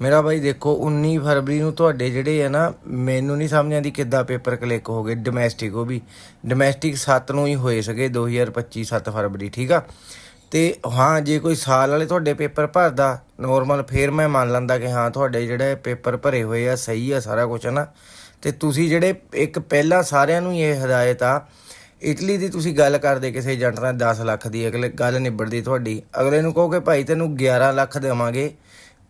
ਮੇਰਾ ਬਾਈ, ਦੇਖੋ 19 ਫਰਵਰੀ ਨੂੰ ਤੁਹਾਡੇ ਜਿਹੜੇ ਆ ਨਾ, ਮੈਨੂੰ ਨਹੀਂ ਸਮਝ ਆਉਂਦੀ ਕਿੱਦਾਂ ਪੇਪਰ ਕਲਿੱਕ ਹੋ ਗਏ ਡੋਮੈਸਟਿਕ ਉਹ ਵੀ। ਡੋਮੈਸਟਿਕ 7 ਨੂੰ ਹੀ ਹੋਏ ਸਕੇ 2025 7 ਫਰਵਰੀ, ਠੀਕ ਆ? ਤੇ ਹਾਂ, ਜੇ ਕੋਈ ਸਾਲ ਵਾਲੇ ਤੁਹਾਡੇ ਪੇਪਰ ਭਰਦਾ ਨੋਰਮਲ ਫੇਰ ਮੈਂ ਮੰਨ ਲੈਂਦਾ ਕਿ ਹਾਂ, ਤੁਹਾਡੇ ਜਿਹੜੇ ਪੇਪਰ ਭਰੇ ਹੋਏ ਆ, ਸਹੀ ਆ ਸਾਰਾ ਕੁਝ ਨਾ ਤੇ ਤੁਸੀਂ ਜਿਹੜੇ ਇੱਕ ਪਹਿਲਾਂ ਸਾਰਿਆਂ ਨੂੰ ਹੀ ਇਹ ਹਦਾਇਤ ਆ ਇਟਲੀ ਦੀ ਤੁਸੀਂ ਗੱਲ ਕਰਦੇ ਕਿਸੇ ਏਜੰਟ ਨਾਲ 10 ਲੱਖ ਦੀ ਅਗਲੇ ਗੱਲ ਨਿਬੜਦੀ ਤੁਹਾਡੀ, ਅਗਲੇ ਨੂੰ ਕਹੋ ਕਿ ਭਾਈ ਤੈਨੂੰ 11 ਲੱਖ ਦੇਵਾਂਗੇ,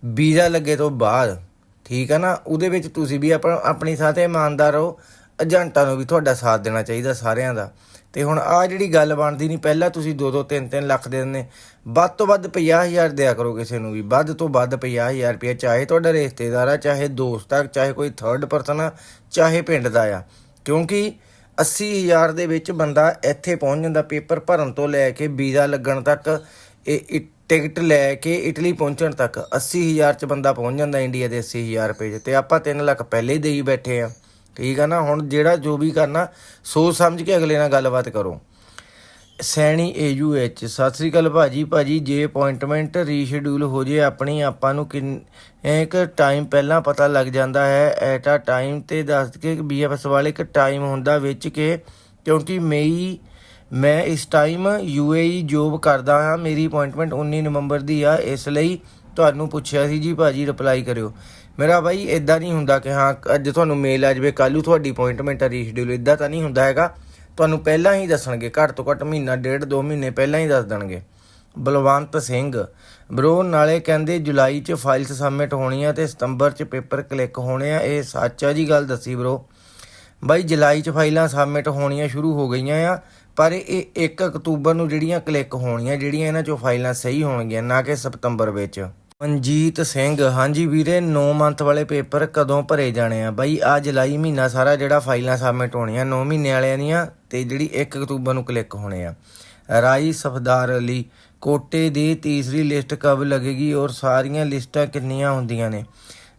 ਵੀਜ਼ਾ ਲੱਗੇ ਤੋਂ ਬਾਅਦ, ਠੀਕ ਆ ਨਾ? ਉਹਦੇ ਵਿੱਚ ਤੁਸੀਂ ਵੀ ਆਪਣਾ, ਆਪਣੀ ਤੇ ਇਮਾਨਦਾਰ ਹੋ ਏਜੰਟਾਂ ਨੂੰ ਵੀ ਤੁਹਾਡਾ ਸਾਥ ਦੇਣਾ ਚਾਹੀਦਾ ਸਾਰਿਆਂ ਦਾ। ਤੇ ਹੁਣ ਆ ਜਿਹੜੀ ਗੱਲ ਬਣਦੀ ਨਹੀਂ, ਪਹਿਲਾਂ ਤੁਸੀਂ 2-2 3-3 ਲੱਖ ਦੇ ਦਿੰਦੇ, ਵੱਧ ਤੋਂ ਵੱਧ 50000 ਦਿਆ ਕਰੋ ਕਿਸੇ ਨੂੰ ਵੀ, ਵੱਧ ਤੋਂ ਵੱਧ 50000 ਰੁਪਏ ਚਾਹੇ ਤੁਹਾਡਾ ਰਿਸ਼ਤੇਦਾਰ ਆ, ਚਾਹੇ ਦੋਸਤ ਆ, ਚਾਹੇ ਕੋਈ ਥਰਡ ਪਰਸਨ ਆ, ਚਾਹੇ ਪਿੰਡ ਦਾ ਆ। ਕਿਉਂਕਿ 80000 ਦੇ ਵਿੱਚ ਬੰਦਾ ਇੱਥੇ ਪਹੁੰਚ ਜਾਂਦਾ, ਪੇਪਰ ਭਰਨ ਤੋਂ ਲੈ ਕੇ ਵੀਜ਼ਾ ਲੱਗਣ ਤੱਕ, ਇਹ ਟਿਕਟ ਲੈ ਕੇ ਇਟਲੀ ਪਹੁੰਚਣ ਤੱਕ 80000 ਚ ਬੰਦਾ ਪਹੁੰਚ ਜਾਂਦਾ ਇੰਡੀਆ ਦੇ 80000 ਰੁਪਏ 'ਚ। ਤੇ ਆਪਾਂ 3 ਲੱਖ ਪਹਿਲੇ ਹੀ ਦੇਈ ਬੈਠੇ ਆ। ਠੀਕ ਆ ਨਾ? ਹੁਣ ਜਿਹੜਾ ਜੋ ਵੀ ਕਰਨਾ, ਸੋਚ ਸਮਝ ਕੇ ਅਗਲੇ ਨਾਲ ਗੱਲਬਾਤ ਕਰੋ। ਸੈਣੀ ਏਯੂਐਚ ਸਤਿ ਸ੍ਰੀ ਅਕਾਲ ਭਾਜੀ। ਭਾਜੀ, ਜੇ ਅਪਾਇੰਟਮੈਂਟ ਰੀਸ਼ਡਿਊਲ ਹੋ ਜੇ ਆਪਣੀ, ਆਪਾਂ ਨੂੰ ਕਿੰਨੇ ਇੱਕ ਟਾਈਮ ਪਹਿਲਾਂ ਪਤਾ ਲੱਗ ਜਾਂਦਾ ਹੈ। ਐਟ ਆ ਟਾਈਮ ਤੇ ਦੱਸ ਕੇ ਬੀਐਫਐਸ ਵਾਲੇ ਇੱਕ ਟਾਈਮ ਹੁੰਦਾ ਵਿੱਚ ਕਿ, ਕਿਉਂਕਿ ਮਈ, ਮੈਂ ਇਸ ਟਾਈਮ ਯੂਏਈ ਜੋਬ ਕਰਦਾ ਹਾਂ। ਮੇਰੀ ਅਪਾਇੰਟਮੈਂਟ 19 ਨਵੰਬਰ ਦੀ ਆ। ਇਸ ਲਈ ਤੁਹਾਨੂੰ ਪੁੱਛਿਆ ਸੀ ਜੀ, ਭਾਜੀ ਰਿਪਲਾਈ ਕਰਿਓ। ਮੇਰਾ ਬਾਈ ਇਦਾਂ ਨਹੀਂ ਹੁੰਦਾ ਕਿ ਹਾਂ, ਅੱਜ ਤੁਹਾਨੂੰ ਮੇਲ ਆ ਜਾਵੇ, ਕੱਲ੍ਹ ਨੂੰ ਤੁਹਾਡੀ ਅਪਾਇੰਟਮੈਂਟ ਆ ਰੀਸ਼ਡਿਊਲ ਇਦਾਂ ਤਾਂ ਨਹੀਂ ਹੁੰਦਾ ਹੈਗਾ। ਤੁਹਾਨੂੰ ਪਹਿਲਾਂ ਹੀ ਦੱਸਣਗੇ, ਘੱਟ ਤੋਂ ਘੱਟ ਮਹੀਨਾ, ਡੇਢ, ਦੋ ਮਹੀਨੇ ਪਹਿਲਾਂ ਹੀ ਦੱਸ ਦੇਣਗੇ। ਬਲਵੰਤ ਸਿੰਘ, ਬਰੋ, ਨਾਲੇ ਕਹਿੰਦੇ ਜੁਲਾਈ 'ਚ ਫਾਈਲਸ ਸਬਮਿਟ ਹੋਣੀਆਂ ਤੇ ਸਤੰਬਰ 'ਚ ਪੇਪਰ ਕਲਿੱਕ ਹੋਣੇ ਆ, ਇਹ ਸੱਚਾ ਆ ਜੀ ਗੱਲ ਦੱਸੀ ਬਰੋ। ਬਾਈ, ਜੁਲਾਈ 'ਚ ਫਾਈਲਾਂ ਸਬਮਿਟ ਹੋਣੀਆਂ ਸ਼ੁਰੂ ਹੋ ਗਈਆਂ ਆ, ਪਰ ਇਹ 1 ਅਕਤੂਬਰ ਨੂੰ ਜਿਹੜੀਆਂ ਕਲਿੱਕ ਹੋਣੀਆਂ, ਜਿਹੜੀਆਂ ਇਹਨਾਂ 'ਚੋਂ ਫਾਈਲਾਂ ਸਹੀ ਹੋਣਗੀਆਂ, ਨਾ ਕਿ ਸਤੰਬਰ ਵਿੱਚ। ਮਨਜੀਤ ਸਿੰਘ। ਹਾਂਜੀ ਵੀਰੇ 9 ਮੰਥ ਵਾਲੇ ਪੇਪਰ ਕਦੋਂ ਭਰੇ ਜਾਣੇ ਆ? ਬਾਈ ਆ ਜੁਲਾਈ ਮਹੀਨਾ ਸਾਰਾ ਜਿਹੜਾ ਫਾਈਲਾਂ ਸਬਮਿਟ ਹੋਣੀਆਂ 9 ਮਹੀਨੇ ਵਾਲਿਆਂ ਦੀਆਂ ਤੇ ਜਿਹੜੀ 1 ਅਕਤੂਬਰ ਨੂੰ ਕਲਿੱਕ ਹੋਣੇ ਆ। ਰਾਈ ਸਫਦਾਰ ਅਲੀ, ਕੋਟੇ ਦੀ ਤੀਸਰੀ ਲਿਸਟ ਕਬ ਲੱਗੇਗੀ ਔਰ ਸਾਰੀਆਂ ਲਿਸਟਾਂ ਕਿੰਨੀਆਂ ਹੁੰਦੀਆਂ ਨੇ?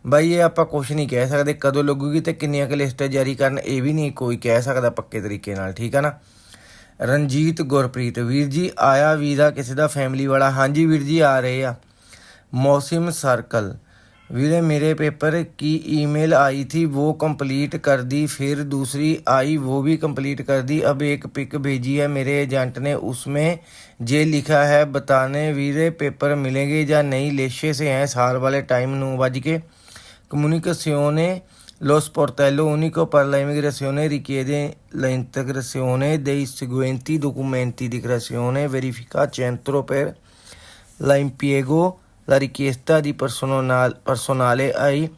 ਬਾਈ, ਇਹ ਆਪਾਂ ਕੁਝ ਨਹੀਂ ਕਹਿ ਸਕਦੇ, ਕਦੋਂ ਲੱਗੂਗੀ ਤੇ ਕਿੰਨੀਆਂ ਕੁ ਲਿਸਟਾਂ ਜਾਰੀ ਕਰਨ, ਇਹ ਵੀ ਨਹੀਂ ਕੋਈ ਕਹਿ ਸਕਦਾ ਪੱਕੇ ਤਰੀਕੇ ਨਾਲ, ਠੀਕ ਆ ਨਾ? ਰਣਜੀਤ ਗੁਰਪ੍ਰੀਤ, ਵੀਰ ਜੀ, ਆਇਆ ਵੀਜ਼ਾ ਕਿਸੇ ਦਾ ਫੈਮਿਲੀ ਵਾਲਾ? ਹਾਂਜੀ ਵੀਰ ਜੀ, ਆ ਰਹੇ ਆ। मौसम सर्कल वीरे मेरे पेपर की ईमेल आई थी वो कंप्लीट कर दी फिर दूसरी आई वो भी कंप्लीट कर दी अब एक पिक भेजी है मेरे एजेंट ने उसमें जे लिखा है बताने वीरे पेपर मिलेंगे या नहीं लेशे से हैं साल वाले टाइम नौ बज के comunicazione lo sportello unico per l'immigrazione richiede l'integrazione dei seguenti documenti di creazione verifica centro per l'impiego la richiesta di personal- personale ai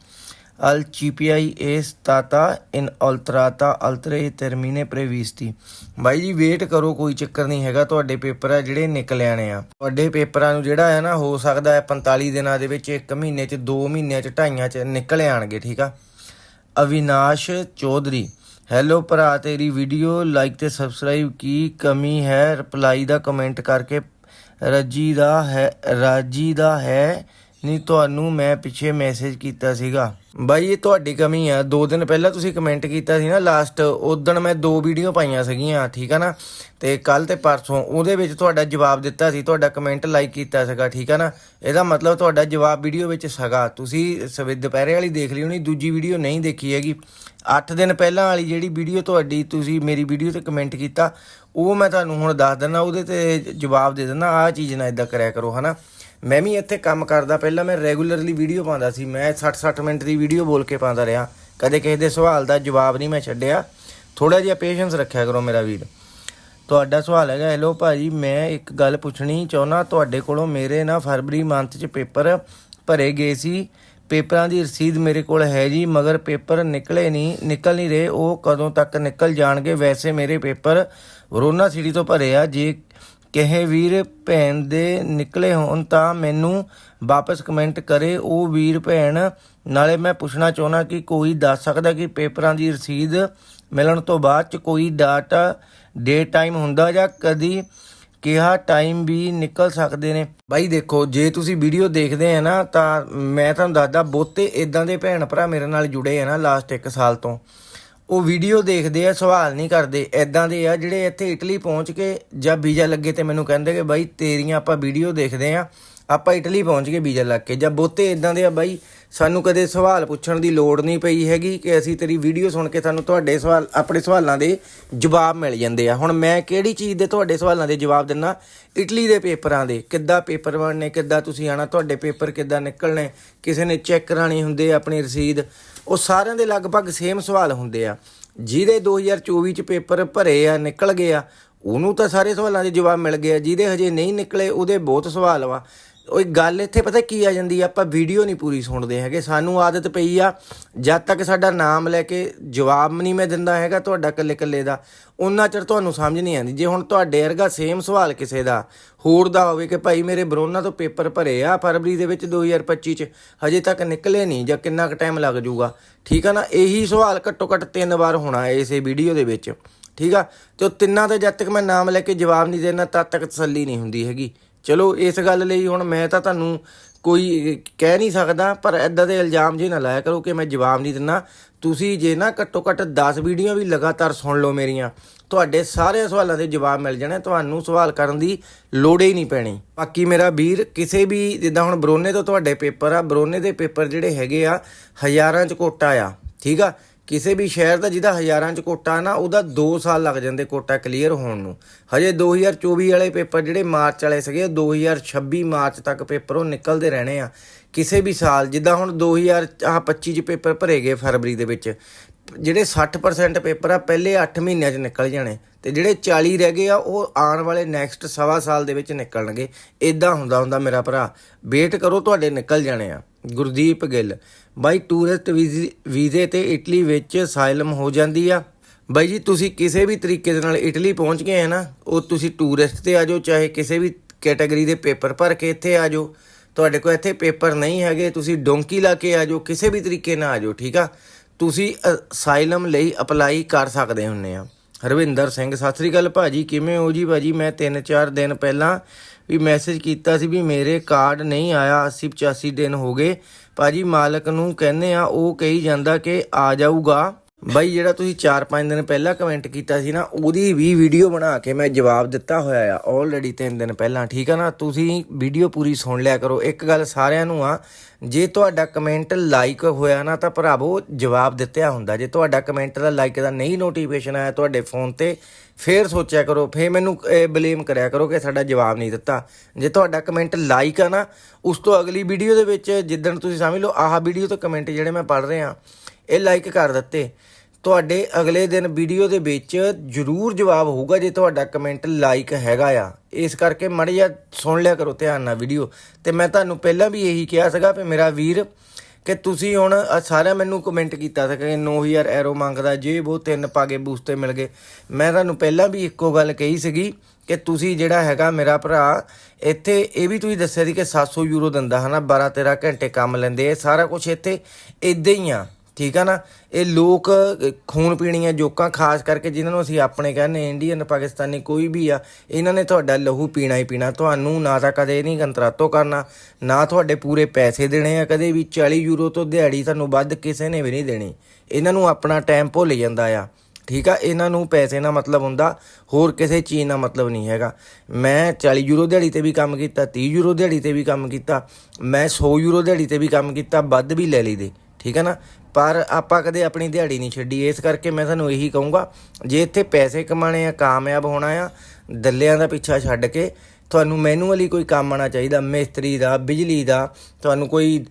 al CPI è stata inoltrata altre termine previsti ਬਾਈ ਜੀ wait ਕਰੋ, ਕੋਈ ਚੱਕਰ ਨਹੀਂ ਹੈਗਾ, ਤੁਹਾਡੇ paper ਆ ਜਿਹੜੇ ਨਿਕਲ ਆਣੇ ਆ। ਤੁਹਾਡੇ ਪੇਪਰਾਂ ਨੂੰ ਜਿਹੜਾ ਹੈ ਨਾ, ਹੋ ਸਕਦਾ ਹੈ 45 ਦਿਨਾਂ ਦੇ ਵਿੱਚ 1 ਮਹੀਨੇ ਚ 2 ਮਹੀਨਿਆਂ ਚ, ਢਾਈਆਂ ਚ ਨਿਕਲ ਆਣਗੇ ਠੀਕ ਆ? ਅਵਿਨਾਸ਼ ਚੌਧਰੀ ਹੈਲੋ ਭਰਾ, ਤੇਰੀ ਵੀਡੀਓ ਲਾਈਕ ਤੇ ਸਬਸਕ੍ਰਾਈਬ ਕੀ ਕਮੀ ਹੈ? ਰਿਪਲਾਈ ਦਾ ਕਮੈਂਟ ਕਰਕੇ ਰੱਜੀ ਦਾ ਹੈ, ਰਾਜੀ ਦਾ ਹੈ। ਨਹੀਂ, ਤੁਹਾਨੂੰ ਮੈਂ ਪਿੱਛੇ ਮੈਸੇਜ ਕੀਤਾ ਸੀਗਾ। ਬਾਈ, ਇਹ ਤੁਹਾਡੀ ਕਮੀ ਆ। ਦੋ ਦਿਨ ਪਹਿਲਾਂ ਤੁਸੀਂ ਕਮੈਂਟ ਕੀਤਾ ਸੀ ਨਾ ਲਾਸਟ ਉਦੋਂ ਮੈਂ ਦੋ ਵੀਡੀਓ ਪਾਈਆਂ ਸੀਗੀਆਂ, ਠੀਕ ਆ ਨਾ? ਤੇ ਕੱਲ ਤੇ ਪਰਸੋਂ ਉਹਦੇ ਵਿੱਚ ਤੁਹਾਡਾ ਜਵਾਬ ਦਿੱਤਾ ਸੀ, ਤੁਹਾਡਾ ਕਮੈਂਟ ਲਾਈਕ ਕੀਤਾ ਸੀਗਾ, ਠੀਕ ਆ ਨਾ? ਇਹਦਾ ਮਤਲਬ ਤੁਹਾਡਾ ਜਵਾਬ ਵੀਡੀਓ ਵਿੱਚ ਸੀਗਾ। ਤੁਸੀਂ ਸਵੇ ਦੁਪਹਿਰੇ ਵਾਲੀ ਦੇਖ ਲਈ ਹੋਣੀ, ਦੂਜੀ ਵੀਡੀਓ ਨਹੀਂ ਦੇਖੀ ਹੈਗੀ। 8 ਦਿਨ ਪਹਿਲਾਂ ਵਾਲੀ ਜਿਹੜੀ ਵੀਡੀਓ ਤੁਹਾਡੀ, ਤੁਸੀਂ ਮੇਰੀ ਵੀਡੀਓ ਤੇ ਕਮੈਂਟ ਕੀਤਾ ਉਹ ਮੈਂ ਤੁਹਾਨੂੰ ਹੁਣ ਦੱਸ ਦਿੰਦਾ ਉਹਦੇ ਤੇ ਜਵਾਬ ਦੇ ਦਿੰਦਾ ਆਹ ਚੀਜ਼ ਨਾ ਇਦਾਂ ਕਰਿਆ ਕਰੋ, ਹਨਾ? ਮੈਂ ਵੀ ਇੱਥੇ ਕੰਮ ਕਰਦਾ, ਪਹਿਲਾਂ ਮੈਂ ਰੈਗੂਲਰਲੀ ਵੀਡੀਓ ਪਾਉਂਦਾ ਸੀ, ਮੈਂ 60-60 ਮਿੰਟ ਦੀ ਵੀਡੀਓ ਬੋਲ ਕੇ ਪਾਉਂਦਾ ਰਿਹਾ। ਕਦੇ ਕਿਸੇ ਦੇ ਸਵਾਲ ਦਾ ਜਵਾਬ ਨਹੀਂ ਮੈਂ ਛੱਡਿਆ। ਥੋੜਾ ਜਿਹਾ ਪੇਸ਼ੈਂਸ ਰੱਖਿਆ ਕਰੋ ਮੇਰਾ ਵੀਰ। ਤੁਹਾਡਾ ਸਵਾਲ ਹੈਗਾ ਹੈਲੋ ਭਾਜੀ, ਮੈਂ ਇੱਕ ਗੱਲ ਪੁੱਛਣੀ ਚਾਹੁੰਦਾ, ਤੁਹਾਡੇ ਕੋਲੋਂ ਮੇਰੇ ਨਾ ਫਰਵਰੀ ਮੰਥ 'ਚ ਪੇਪਰ ਭਰੇ ਗਏ ਸੀ। ਪੇਪਰਾਂ ਦੀ ਰਸੀਦ ਮੇਰੇ ਕੋਲ ਹੈ ਜੀ, ਮਗਰ ਪੇਪਰ ਨਿਕਲੇ ਨਹੀਂ, ਨਿਕਲ ਨਹੀਂ ਰਹੇ, ਉਹ ਕਦੋਂ ਤੱਕ ਨਿਕਲ ਜਾਣਗੇ? ਵੈਸੇ ਮੇਰੇ ਪੇਪਰ ਵਰੋਨਾ ਸਿਟੀ ਤੋਂ ਭਰੇ ਆ, ਜੇ ਕਹੇ ਵੀਰ ਭੈਣ ਦੇ ਨਿਕਲੇ ਹੋਣ ਤਾਂ ਮੈਨੂੰ ਵਾਪਸ ਕਮੈਂਟ ਕਰੇ, ਉਹ ਵੀਰ ਭੈਣ। ਨਾਲੇ ਮੈਂ ਪੁੱਛਣਾ ਚਾਹੁੰਦਾ ਕਿ ਕੋਈ ਦੱਸ ਸਕਦਾ ਕਿ ਪੇਪਰਾਂ ਦੀ ਰਸੀਦ ਮਿਲਣ ਤੋਂ ਬਾਅਦ ਚ ਕੋਈ ਡਾਟਾ ਡੇ ਟਾਈਮ ਹੁੰਦਾ ਜਾਂ ਕਦੀ ਕਿਹਾ ਟਾਈਮ ਵੀ ਨਿਕਲ ਸਕਦੇ ਨੇ? ਬਾਈ ਦੇਖੋ, ਜੇ ਤੁਸੀਂ ਵੀਡੀਓ ਦੇਖਦੇ ਆ ਨਾ, ਤਾਂ ਮੈਂ ਤੁਹਾਨੂੰ ਦੱਸਦਾ, ਬਹੁਤੇ ਇਦਾਂ ਦੇ ਭੈਣ ਭਰਾ ਮੇਰੇ ਨਾਲ ਜੁੜੇ ਆ ਨਾ ਲਾਸਟ 1 ਸਾਲ ਤੋਂ। ਉਹ ਵੀਡੀਓ ਦੇਖਦੇ ਆ, ਸਵਾਲ ਨਹੀਂ ਕਰਦੇ। ਐਦਾਂ ਦੇ ਆ ਜਿਹੜੇ ਇੱਥੇ ਇਟਲੀ ਪਹੁੰਚ ਕੇ ਜਾਂ ਵੀਜ਼ਾ ਲੱਗੇ ਤੇ ਮੈਨੂੰ ਕਹਿੰਦੇ ਕਿ ਬਾਈ ਤੇਰੀਆਂ ਆਪਾਂ ਵੀਡੀਓ ਦੇਖਦੇ ਆ, ਆਪਾਂ ਇਟਲੀ ਪਹੁੰਚ ਕੇ ਵੀਜ਼ਾ ਲੱਗ ਕੇ। ਜਾਂ ਬਹੁਤੇ ਇਦਾਂ ਦੇ ਆ ਬਾਈ ਸਾਨੂੰ ਕਦੇ ਸਵਾਲ ਪੁੱਛਣ ਦੀ ਲੋੜ ਨਹੀਂ ਪਈ ਹੈਗੀ ਕਿ ਅਸੀਂ ਤੇਰੀ ਵੀਡੀਓ ਸੁਣ ਕੇ ਸਾਨੂੰ ਤੁਹਾਡੇ ਸਵਾਲ, ਆਪਣੇ ਸਵਾਲਾਂ ਦੇ ਜਵਾਬ ਮਿਲ ਜਾਂਦੇ ਆ। ਹੁਣ ਮੈਂ ਕਿਹੜੀ ਚੀਜ਼ ਦੇ ਤੁਹਾਡੇ ਸਵਾਲਾਂ ਦੇ ਜਵਾਬ ਦਿੰਨਾ ਇਟਲੀ ਦੇ ਪੇਪਰਾਂ ਦੇ। ਕਿੱਦਾਂ ਪੇਪਰ ਬਣਨੇ, ਕਿੱਦਾਂ ਤੁਸੀਂ ਆਣਾ, ਤੁਹਾਡੇ ਪੇਪਰ ਕਿੱਦਾਂ ਨਿਕਲਣੇ, ਕਿਸੇ ਨੇ ਚੈੱਕ ਕਰਾਣੀ ਹੁੰਦੇ ਆਪਣੀ ਰਸੀਦ? ਉਹ ਸਾਰਿਆਂ ਦੇ ਲਗਭਗ ਸੇਮ ਸਵਾਲ ਹੁੰਦੇ ਆ। ਜਿਹਦੇ 2024 ਚ ਪੇਪਰ ਭਰੇ ਆ, ਨਿਕਲ ਗਏ ਆ, ਉਹਨੂੰ ਤਾਂ ਸਾਰੇ ਸਵਾਲਾਂ ਦੇ ਜਵਾਬ ਮਿਲ ਗਏ ਆ। ਜਿਹਦੇ ਹਜੇ ਨਹੀਂ ਨਿਕਲੇ, ਉਹਦੇ ਬਹੁਤ ਸਵਾਲ ਵਾ। ਉਹ ਗੱਲ ਇੱਥੇ ਪਤਾ ਕੀ ਆ ਜਾਂਦੀ ਆ, ਆਪਾਂ ਵੀਡੀਓ ਨਹੀਂ ਪੂਰੀ ਸੁਣਦੇ ਹੈਗੇ। ਸਾਨੂੰ ਆਦਤ ਪਈ ਆ, ਜਦ ਤੱਕ ਸਾਡਾ ਨਾਮ ਲੈ ਕੇ ਜਵਾਬ ਨਹੀਂ ਮੈਂ ਦਿੰਦਾ ਹੈਗਾ ਤੁਹਾਡਾ ਕੱਲੇ ਕੱਲੇ ਦਾ, ਉਹਨਾਂ ਚਿਰ ਤੁਹਾਨੂੰ ਸਮਝ ਨਹੀਂ ਆਉਂਦੀ। ਜੇ ਹੁਣ ਤੁਹਾਡੇ ਵਰਗਾ ਸੇਮ ਸਵਾਲ ਕਿਸੇ ਦਾ ਹੋਰ ਦਾ ਹੋਵੇ ਕਿ ਭਾਈ ਮੇਰੇ ਬਰੋਨਾ ਤੋਂ ਪੇਪਰ ਭਰੇ ਆ ਫਰਵਰੀ ਦੇ ਵਿੱਚ 2025 ਚ, ਹਜੇ ਤੱਕ ਨਿਕਲੇ ਨਹੀਂ ਜਾਂ ਕਿੰਨਾ ਕੁ ਟਾਈਮ ਲੱਗ ਜਾਊਗਾ। ਠੀਕ ਆ ਨਾ? ਇਹੀ ਸਵਾਲ ਘੱਟੋ ਘੱਟ ਤਿੰਨ ਵਾਰ ਹੋਣਾ ਇਸੇ ਵੀਡੀਓ ਦੇ ਵਿੱਚ। ਠੀਕ ਆ? ਤੇ ਉਹ ਤਿੰਨਾਂ ਦਾ ਜਦ ਤੱਕ ਮੈਂ ਨਾਮ ਲੈ ਕੇ ਜਵਾਬ ਨਹੀਂ ਦੇਣਾ ਤਦ ਤੱਕ ਤਸੱਲੀ ਨਹੀਂ ਹੁੰਦੀ ਹੈਗੀ। ਚਲੋ ਇਸ ਗੱਲ ਲਈ ਹੁਣ ਮੈਂ ਤਾਂ ਤੁਹਾਨੂੰ ਕੋਈ ਕਹਿ ਨਹੀਂ ਸਕਦਾ, ਪਰ ਐਦਾਂ ਦੇ ਇਲਜ਼ਾਮ ਜੇ ਨਾ ਲਾਇਆ ਕਰੋ ਕਿ ਮੈਂ ਜਵਾਬ ਨਹੀਂ ਦਿੰਦਾ, ਤੁਸੀਂ ਜੇ ਨਾ ਘੱਟੋ ਘੱਟ 10 ਵੀਡੀਓ ਵੀ ਲਗਾਤਾਰ ਸੁਣ ਲਓ ਮੇਰੀਆਂ, ਤੁਹਾਡੇ ਸਾਰੇ ਸਵਾਲਾਂ ਦੇ ਜਵਾਬ ਮਿਲ ਜਾਣੇ, ਤੁਹਾਨੂੰ ਸਵਾਲ ਕਰਨ ਦੀ ਲੋੜ ਹੀ ਨਹੀਂ ਪੈਣੀ। ਬਾਕੀ ਮੇਰਾ ਵੀਰ, ਕਿਸੇ ਵੀ ਜਿੱਦਾਂ ਹੁਣ ਬਰੋਨੇ ਤੋਂ ਤੁਹਾਡੇ ਪੇਪਰ ਆ, ਬਰੋਨੇ ਦੇ ਪੇਪਰ ਜਿਹੜੇ ਹੈਗੇ ਆ, ਹਜ਼ਾਰਾਂ ਚ ਕੋਟਾ ਆ, ਠੀਕ ਆ? ਕਿਸੇ ਵੀ ਸ਼ਹਿਰ ਦਾ ਜਿਹਦਾ ਹਜ਼ਾਰਾਂ ਚ ਕੋਟਾ ਨਾ, ਉਹਦਾ 2 ਸਾਲ ਲੱਗ ਜਾਂਦੇ ਕੋਟਾ ਕਲੀਅਰ ਹੋਣ ਨੂੰ। ਹਜੇ 2024 ਵਾਲੇ ਪੇਪਰ ਜਿਹੜੇ ਮਾਰਚ ਵਾਲੇ ਸੀਗੇ, ਉਹ 2026 ਮਾਰਚ ਤੱਕ ਪੇਪਰ ਉਹ ਨਿਕਲਦੇ ਰਹਿਣੇ ਆ। ਕਿਸੇ ਵੀ ਸਾਲ, ਜਿੱਦਾਂ ਹੁਣ 2025 ਚ ਪੇਪਰ ਭਰੇ ਗਏ ਫਰਵਰੀ ਦੇ ਵਿੱਚ, ਜਿਹੜੇ 60% ਪੇਪਰ ਆ, ਪਹਿਲੇ 8 ਮਹੀਨਿਆਂ 'ਚ ਨਿਕਲ ਜਾਣੇ। ਤੇ ਜਿਹੜੇ 40 ਰਹਿ ਗਏ ਆ, ਉਹ ਆਉਣ ਵਾਲੇ ਨੈਕਸਟ ਸਵਾ ਸਾਲ ਦੇ ਵਿੱਚ ਨਿਕਲਣਗੇ। ਇਦਾਂ ਹੁੰਦਾ ਹੁੰਦਾ ਮੇਰਾ ਭਰਾ। ਵੇਟ ਕਰੋ, ਤੁਹਾਡੇ ਨਿਕਲ ਜਾਣੇ ਆ। ਗੁਰਦੀਪ ਗਿੱਲ। ਬਾਈ, ਟੂਰਿਸਟ ਵੀਜ਼ੇ ਤੇ ਇਟਲੀ ਵਿੱਚ ਸਾਇਲਮ ਹੋ ਜਾਂਦੀ ਆ। ਬਾਈ ਜੀ, ਤੁਸੀਂ ਕਿਸੇ ਵੀ ਤਰੀਕੇ ਦੇ ਨਾਲ ਇਟਲੀ ਪਹੁੰਚ ਗਏ ਹੈ ਨਾ, ਉਹ ਤੁਸੀਂ ਟੂਰਿਸਟ ਤੇ ਆ ਜਾਓ, ਚਾਹੇ ਕਿਸੇ ਵੀ ਕੈਟਾਗਰੀ ਦੇ ਪੇਪਰ ਭਰ ਕੇ ਇੱਥੇ ਆ ਜਾਓ। ਤੁਹਾਡੇ ਕੋਲ ਇੱਥੇ ਪੇਪਰ ਨਹੀਂ ਹੈਗੇ, ਤੁਸੀਂ ਡੋਂਕੀ ਲਾ ਕੇ ਆ ਜਾਓ, ਕਿਸੇ ਵੀ ਤਰੀਕੇ ਨਾਲ ਆ ਜਾਓ, ਠੀਕ ਆ? ਤੁਸੀਂ ਅਸਾਈਲਮ ਲਈ ਅਪਲਾਈ ਕਰ ਸਕਦੇ ਹੁੰਨੇ ਆ। ਹਰਵਿੰਦਰ ਸਿੰਘ, ਸਤਿ ਸ੍ਰੀ ਅਕਾਲ ਭਾਜੀ, ਕਿਵੇਂ ਹੋ ਜੀ ਭਾਜੀ? ਮੈਂ 3-4 ਦਿਨ ਪਹਿਲਾਂ ਵੀ ਮੈਸੇਜ ਕੀਤਾ ਸੀ ਵੀ ਮੇਰੇ ਕਾਰਡ ਨਹੀਂ ਆਇਆ 80 85 ਦਿਨ ਹੋ ਗਏ। ਭਾਜੀ ਮਾਲਕ ਨੂੰ ਕਹਿੰਦੇ ਆ, ਉਹ ਕਹੀ ਜਾਂਦਾ ਕਿ ਆ ਜਾਊਗਾ। ਬਾਈ ਜਿਹੜਾ ਤੁਸੀਂ 4-5 ਦਿਨ ਪਹਿਲਾਂ ਕਮੈਂਟ ਕੀਤਾ ਸੀ ਨਾ, ਉਹਦੀ ਵੀ ਵੀਡੀਓ ਬਣਾ ਕੇ ਮੈਂ ਜਵਾਬ ਦਿੱਤਾ ਹੋਇਆ ਆ। ਆਲਰੇਡੀ 3 ਦਿਨ ਪਹਿਲਾਂ, ਠੀਕ ਆ ਨਾ? ਤੁਸੀਂ ਵੀਡੀਓ ਪੂਰੀ ਸੁਣ ਲਿਆ ਕਰੋ। ਇੱਕ ਗੱਲ ਸਾਰਿਆਂ ਨੂੰ ਆ, ਜੇ ਤੁਹਾਡਾ ਕਮੈਂਟ ਲਾਈਕ ਹੋਇਆ ਨਾ, ਤਾਂ ਭਰਾਵੋ, ਜਵਾਬ ਦਿੱਤਿਆ ਹੁੰਦਾ। ਜੇ ਤੁਹਾਡਾ ਕਮੈਂਟ ਦਾ ਲਾਈਕ ਦਾ ਨਹੀਂ ਨੋਟੀਫਿਕੇਸ਼ਨ ਆਇਆ ਤੁਹਾਡੇ ਫੋਨ ਤੇ, ਫੇਰ ਸੋਚਿਆ ਕਰੋ, ਫੇਰ ਮੈਨੂੰ ਬਲੇਮ ਕਰਿਆ ਕਰੋ ਕਿ ਸਾਡਾ ਜਵਾਬ ਨਹੀਂ ਦਿੱਤਾ। ਜੇ ਤੁਹਾਡਾ ਕਮੈਂਟ ਲਾਈਕ ਆ ਨਾ, ਉਸ ਤੋਂ ਅਗਲੀ ਵੀਡੀਓ ਦੇ ਵਿੱਚ, ਜਿੱਦਣ ਤੁਸੀਂ ਸਮਝ ਲਓ, ਆਹ ਵੀਡੀਓ ਤੋਂ ਕਮੈਂਟ ਜਿਹੜੇ ਮੈਂ ਪੜ੍ਹ ਰਿਹਾ, ਇਹ ਲਾਈਕ ਕਰ ਦਿੱਤੇ। ਤੁਹਾਡੇ ਅਗਲੇ ਦਿਨ ਵੀਡੀਓ ਦੇ ਵਿੱਚ ਜ਼ਰੂਰ ਜਵਾਬ ਹੋਊਗਾ ਜੇ ਤੁਹਾਡਾ ਕਮੈਂਟ ਲਾਈਕ ਹੈਗਾ ਆ। ਇਸ ਕਰਕੇ ਮੜ ਜਾ ਸੁਣ ਲਿਆ ਕਰੋ, ਧਿਆਨ ਨਾਲ ਵੀਡੀਓ ਤੇ ਮੈਂ ਤੁਹਾਨੂੰ ਪਹਿਲਾਂ ਵੀ ਇਹੀ ਕਿਹਾ ਸੀਗਾ ਕਿ ਮੇਰਾ ਵੀਰ ਕਿ ਤੁਸੀਂ ਹੁਣ ਸਾਰਿਆਂ ਮੈਨੂੰ ਕਮੈਂਟ ਕੀਤਾ ਸੀ ਕਿ 9000 ਐਰੋ ਮੰਗਦਾ ਜੇ ਉਹ ਤਿੰਨ ਪਾਗੇ ਬੂਸਤੇ ਮਿਲ ਗਏ। ਮੈਂ ਤੁਹਾਨੂੰ ਪਹਿਲਾਂ ਵੀ ਇੱਕੋ ਗੱਲ ਕਹੀ ਸੀਗੀ ਕਿ ਤੁਸੀਂ ਜਿਹੜਾ ਹੈਗਾ ਮੇਰਾ ਭਰਾ, ਇੱਥੇ ਇਹ ਵੀ ਤੁਸੀਂ ਦੱਸਿਆ ਸੀ ਕਿ 700 ਯੂਰੋ ਦਿੰਦਾ ਹਨਾ 12 13 ਘੰਟੇ ਕੰਮ ਲੈਂਦੇ ਇਹ ਸਾਰਾ ਕੁਝ ਇੱਥੇ ਇਦਾਂ ਹੀ ਆ। ਠੀਕ ਆ ਨਾ? ਇਹ ਲੋਕ ਖੂਨ ਪੀਣੀਆਂ ਜੋਕਾਂ, ਖਾਸ ਕਰਕੇ ਜਿਨ੍ਹਾਂ ਨੂੰ ਅਸੀਂ ਆਪਣੇ ਕਹਿੰਦੇ ਇੰਡੀਅਨ ਪਾਕਿਸਤਾਨੀ ਕੋਈ ਵੀ ਆ, ਇਹਨਾਂ ਨੇ ਤੁਹਾਡਾ ਲਹੂ ਪੀਣਾ ਹੀ ਪੀਣਾ। ਤੁਹਾਨੂੰ ਨਾ ਤਾਂ ਕਦੇ ਨਹੀਂ ਕੰਤਰਾਤੋ ਕਰਨਾ, ਨਾ ਤੁਹਾਡੇ ਪੂਰੇ ਪੈਸੇ ਦੇਣੇ ਆ, ਕਦੇ ਵੀ 40 ਯੂਰੋ ਤੋਂ ਦਿਹਾੜੀ ਤੁਹਾਨੂੰ ਵੱਧ ਕਿਸੇ ਨੇ ਵੀ ਨਹੀਂ ਦੇਣੀ। ਇਹਨਾਂ ਨੂੰ ਆਪਣਾ ਟਾਈਮ ਭੁੱਲ ਜਾਂਦਾ ਆ। ਠੀਕ ਆ? ਇਹਨਾਂ ਨੂੰ ਪੈਸੇ ਨਾਲ ਮਤਲਬ ਹੁੰਦਾ, ਹੋਰ ਕਿਸੇ ਚੀਜ਼ ਨਾਲ ਮਤਲਬ ਨਹੀਂ ਹੈਗਾ। ਮੈਂ 40 ਯੂਰੋ ਦਿਹਾੜੀ ਤੇ ਵੀ ਕੰਮ ਕੀਤਾ 30 ਯੂਰੋ ਦਿਹਾੜੀ ਤੇ ਵੀ ਕੰਮ ਕੀਤਾ, ਮੈਂ 100 ਯੂਰੋ ਦਿਹਾੜੀ ਤੇ ਵੀ ਕੰਮ ਕੀਤਾ, ਵੱਧ ਵੀ ਲੈ ਲਈਦੇ ਠੀਕ ਹੈ ਨਾ? ਪਰ ਆਪਾਂ ਕਦੇ ਆਪਣੀ ਦਿਹਾੜੀ ਨਹੀਂ ਛੱਡੀ। ਇਸ ਕਰਕੇ ਮੈਂ ਤੁਹਾਨੂੰ ਇਹੀ ਕਹੂੰਗਾ, ਜੇ ਇੱਥੇ ਪੈਸੇ ਕਮਾਣੇ ਆ, ਕਾਮਯਾਬ ਹੋਣਾ ਆ, ਦੱਲਿਆਂ ਦਾ ਪਿੱਛਾ ਛੱਡ ਕੇ, ਤੁਹਾਨੂੰ ਮੈਨੂਅਲੀ ਕੋਈ ਕੰਮ ਆਣਾ ਚਾਹੀਦਾ, ਮਿਸਤਰੀ ਦਾ, ਬਿਜਲੀ ਦਾ, ਤੁਹਾਨੂੰ ਕੋਈ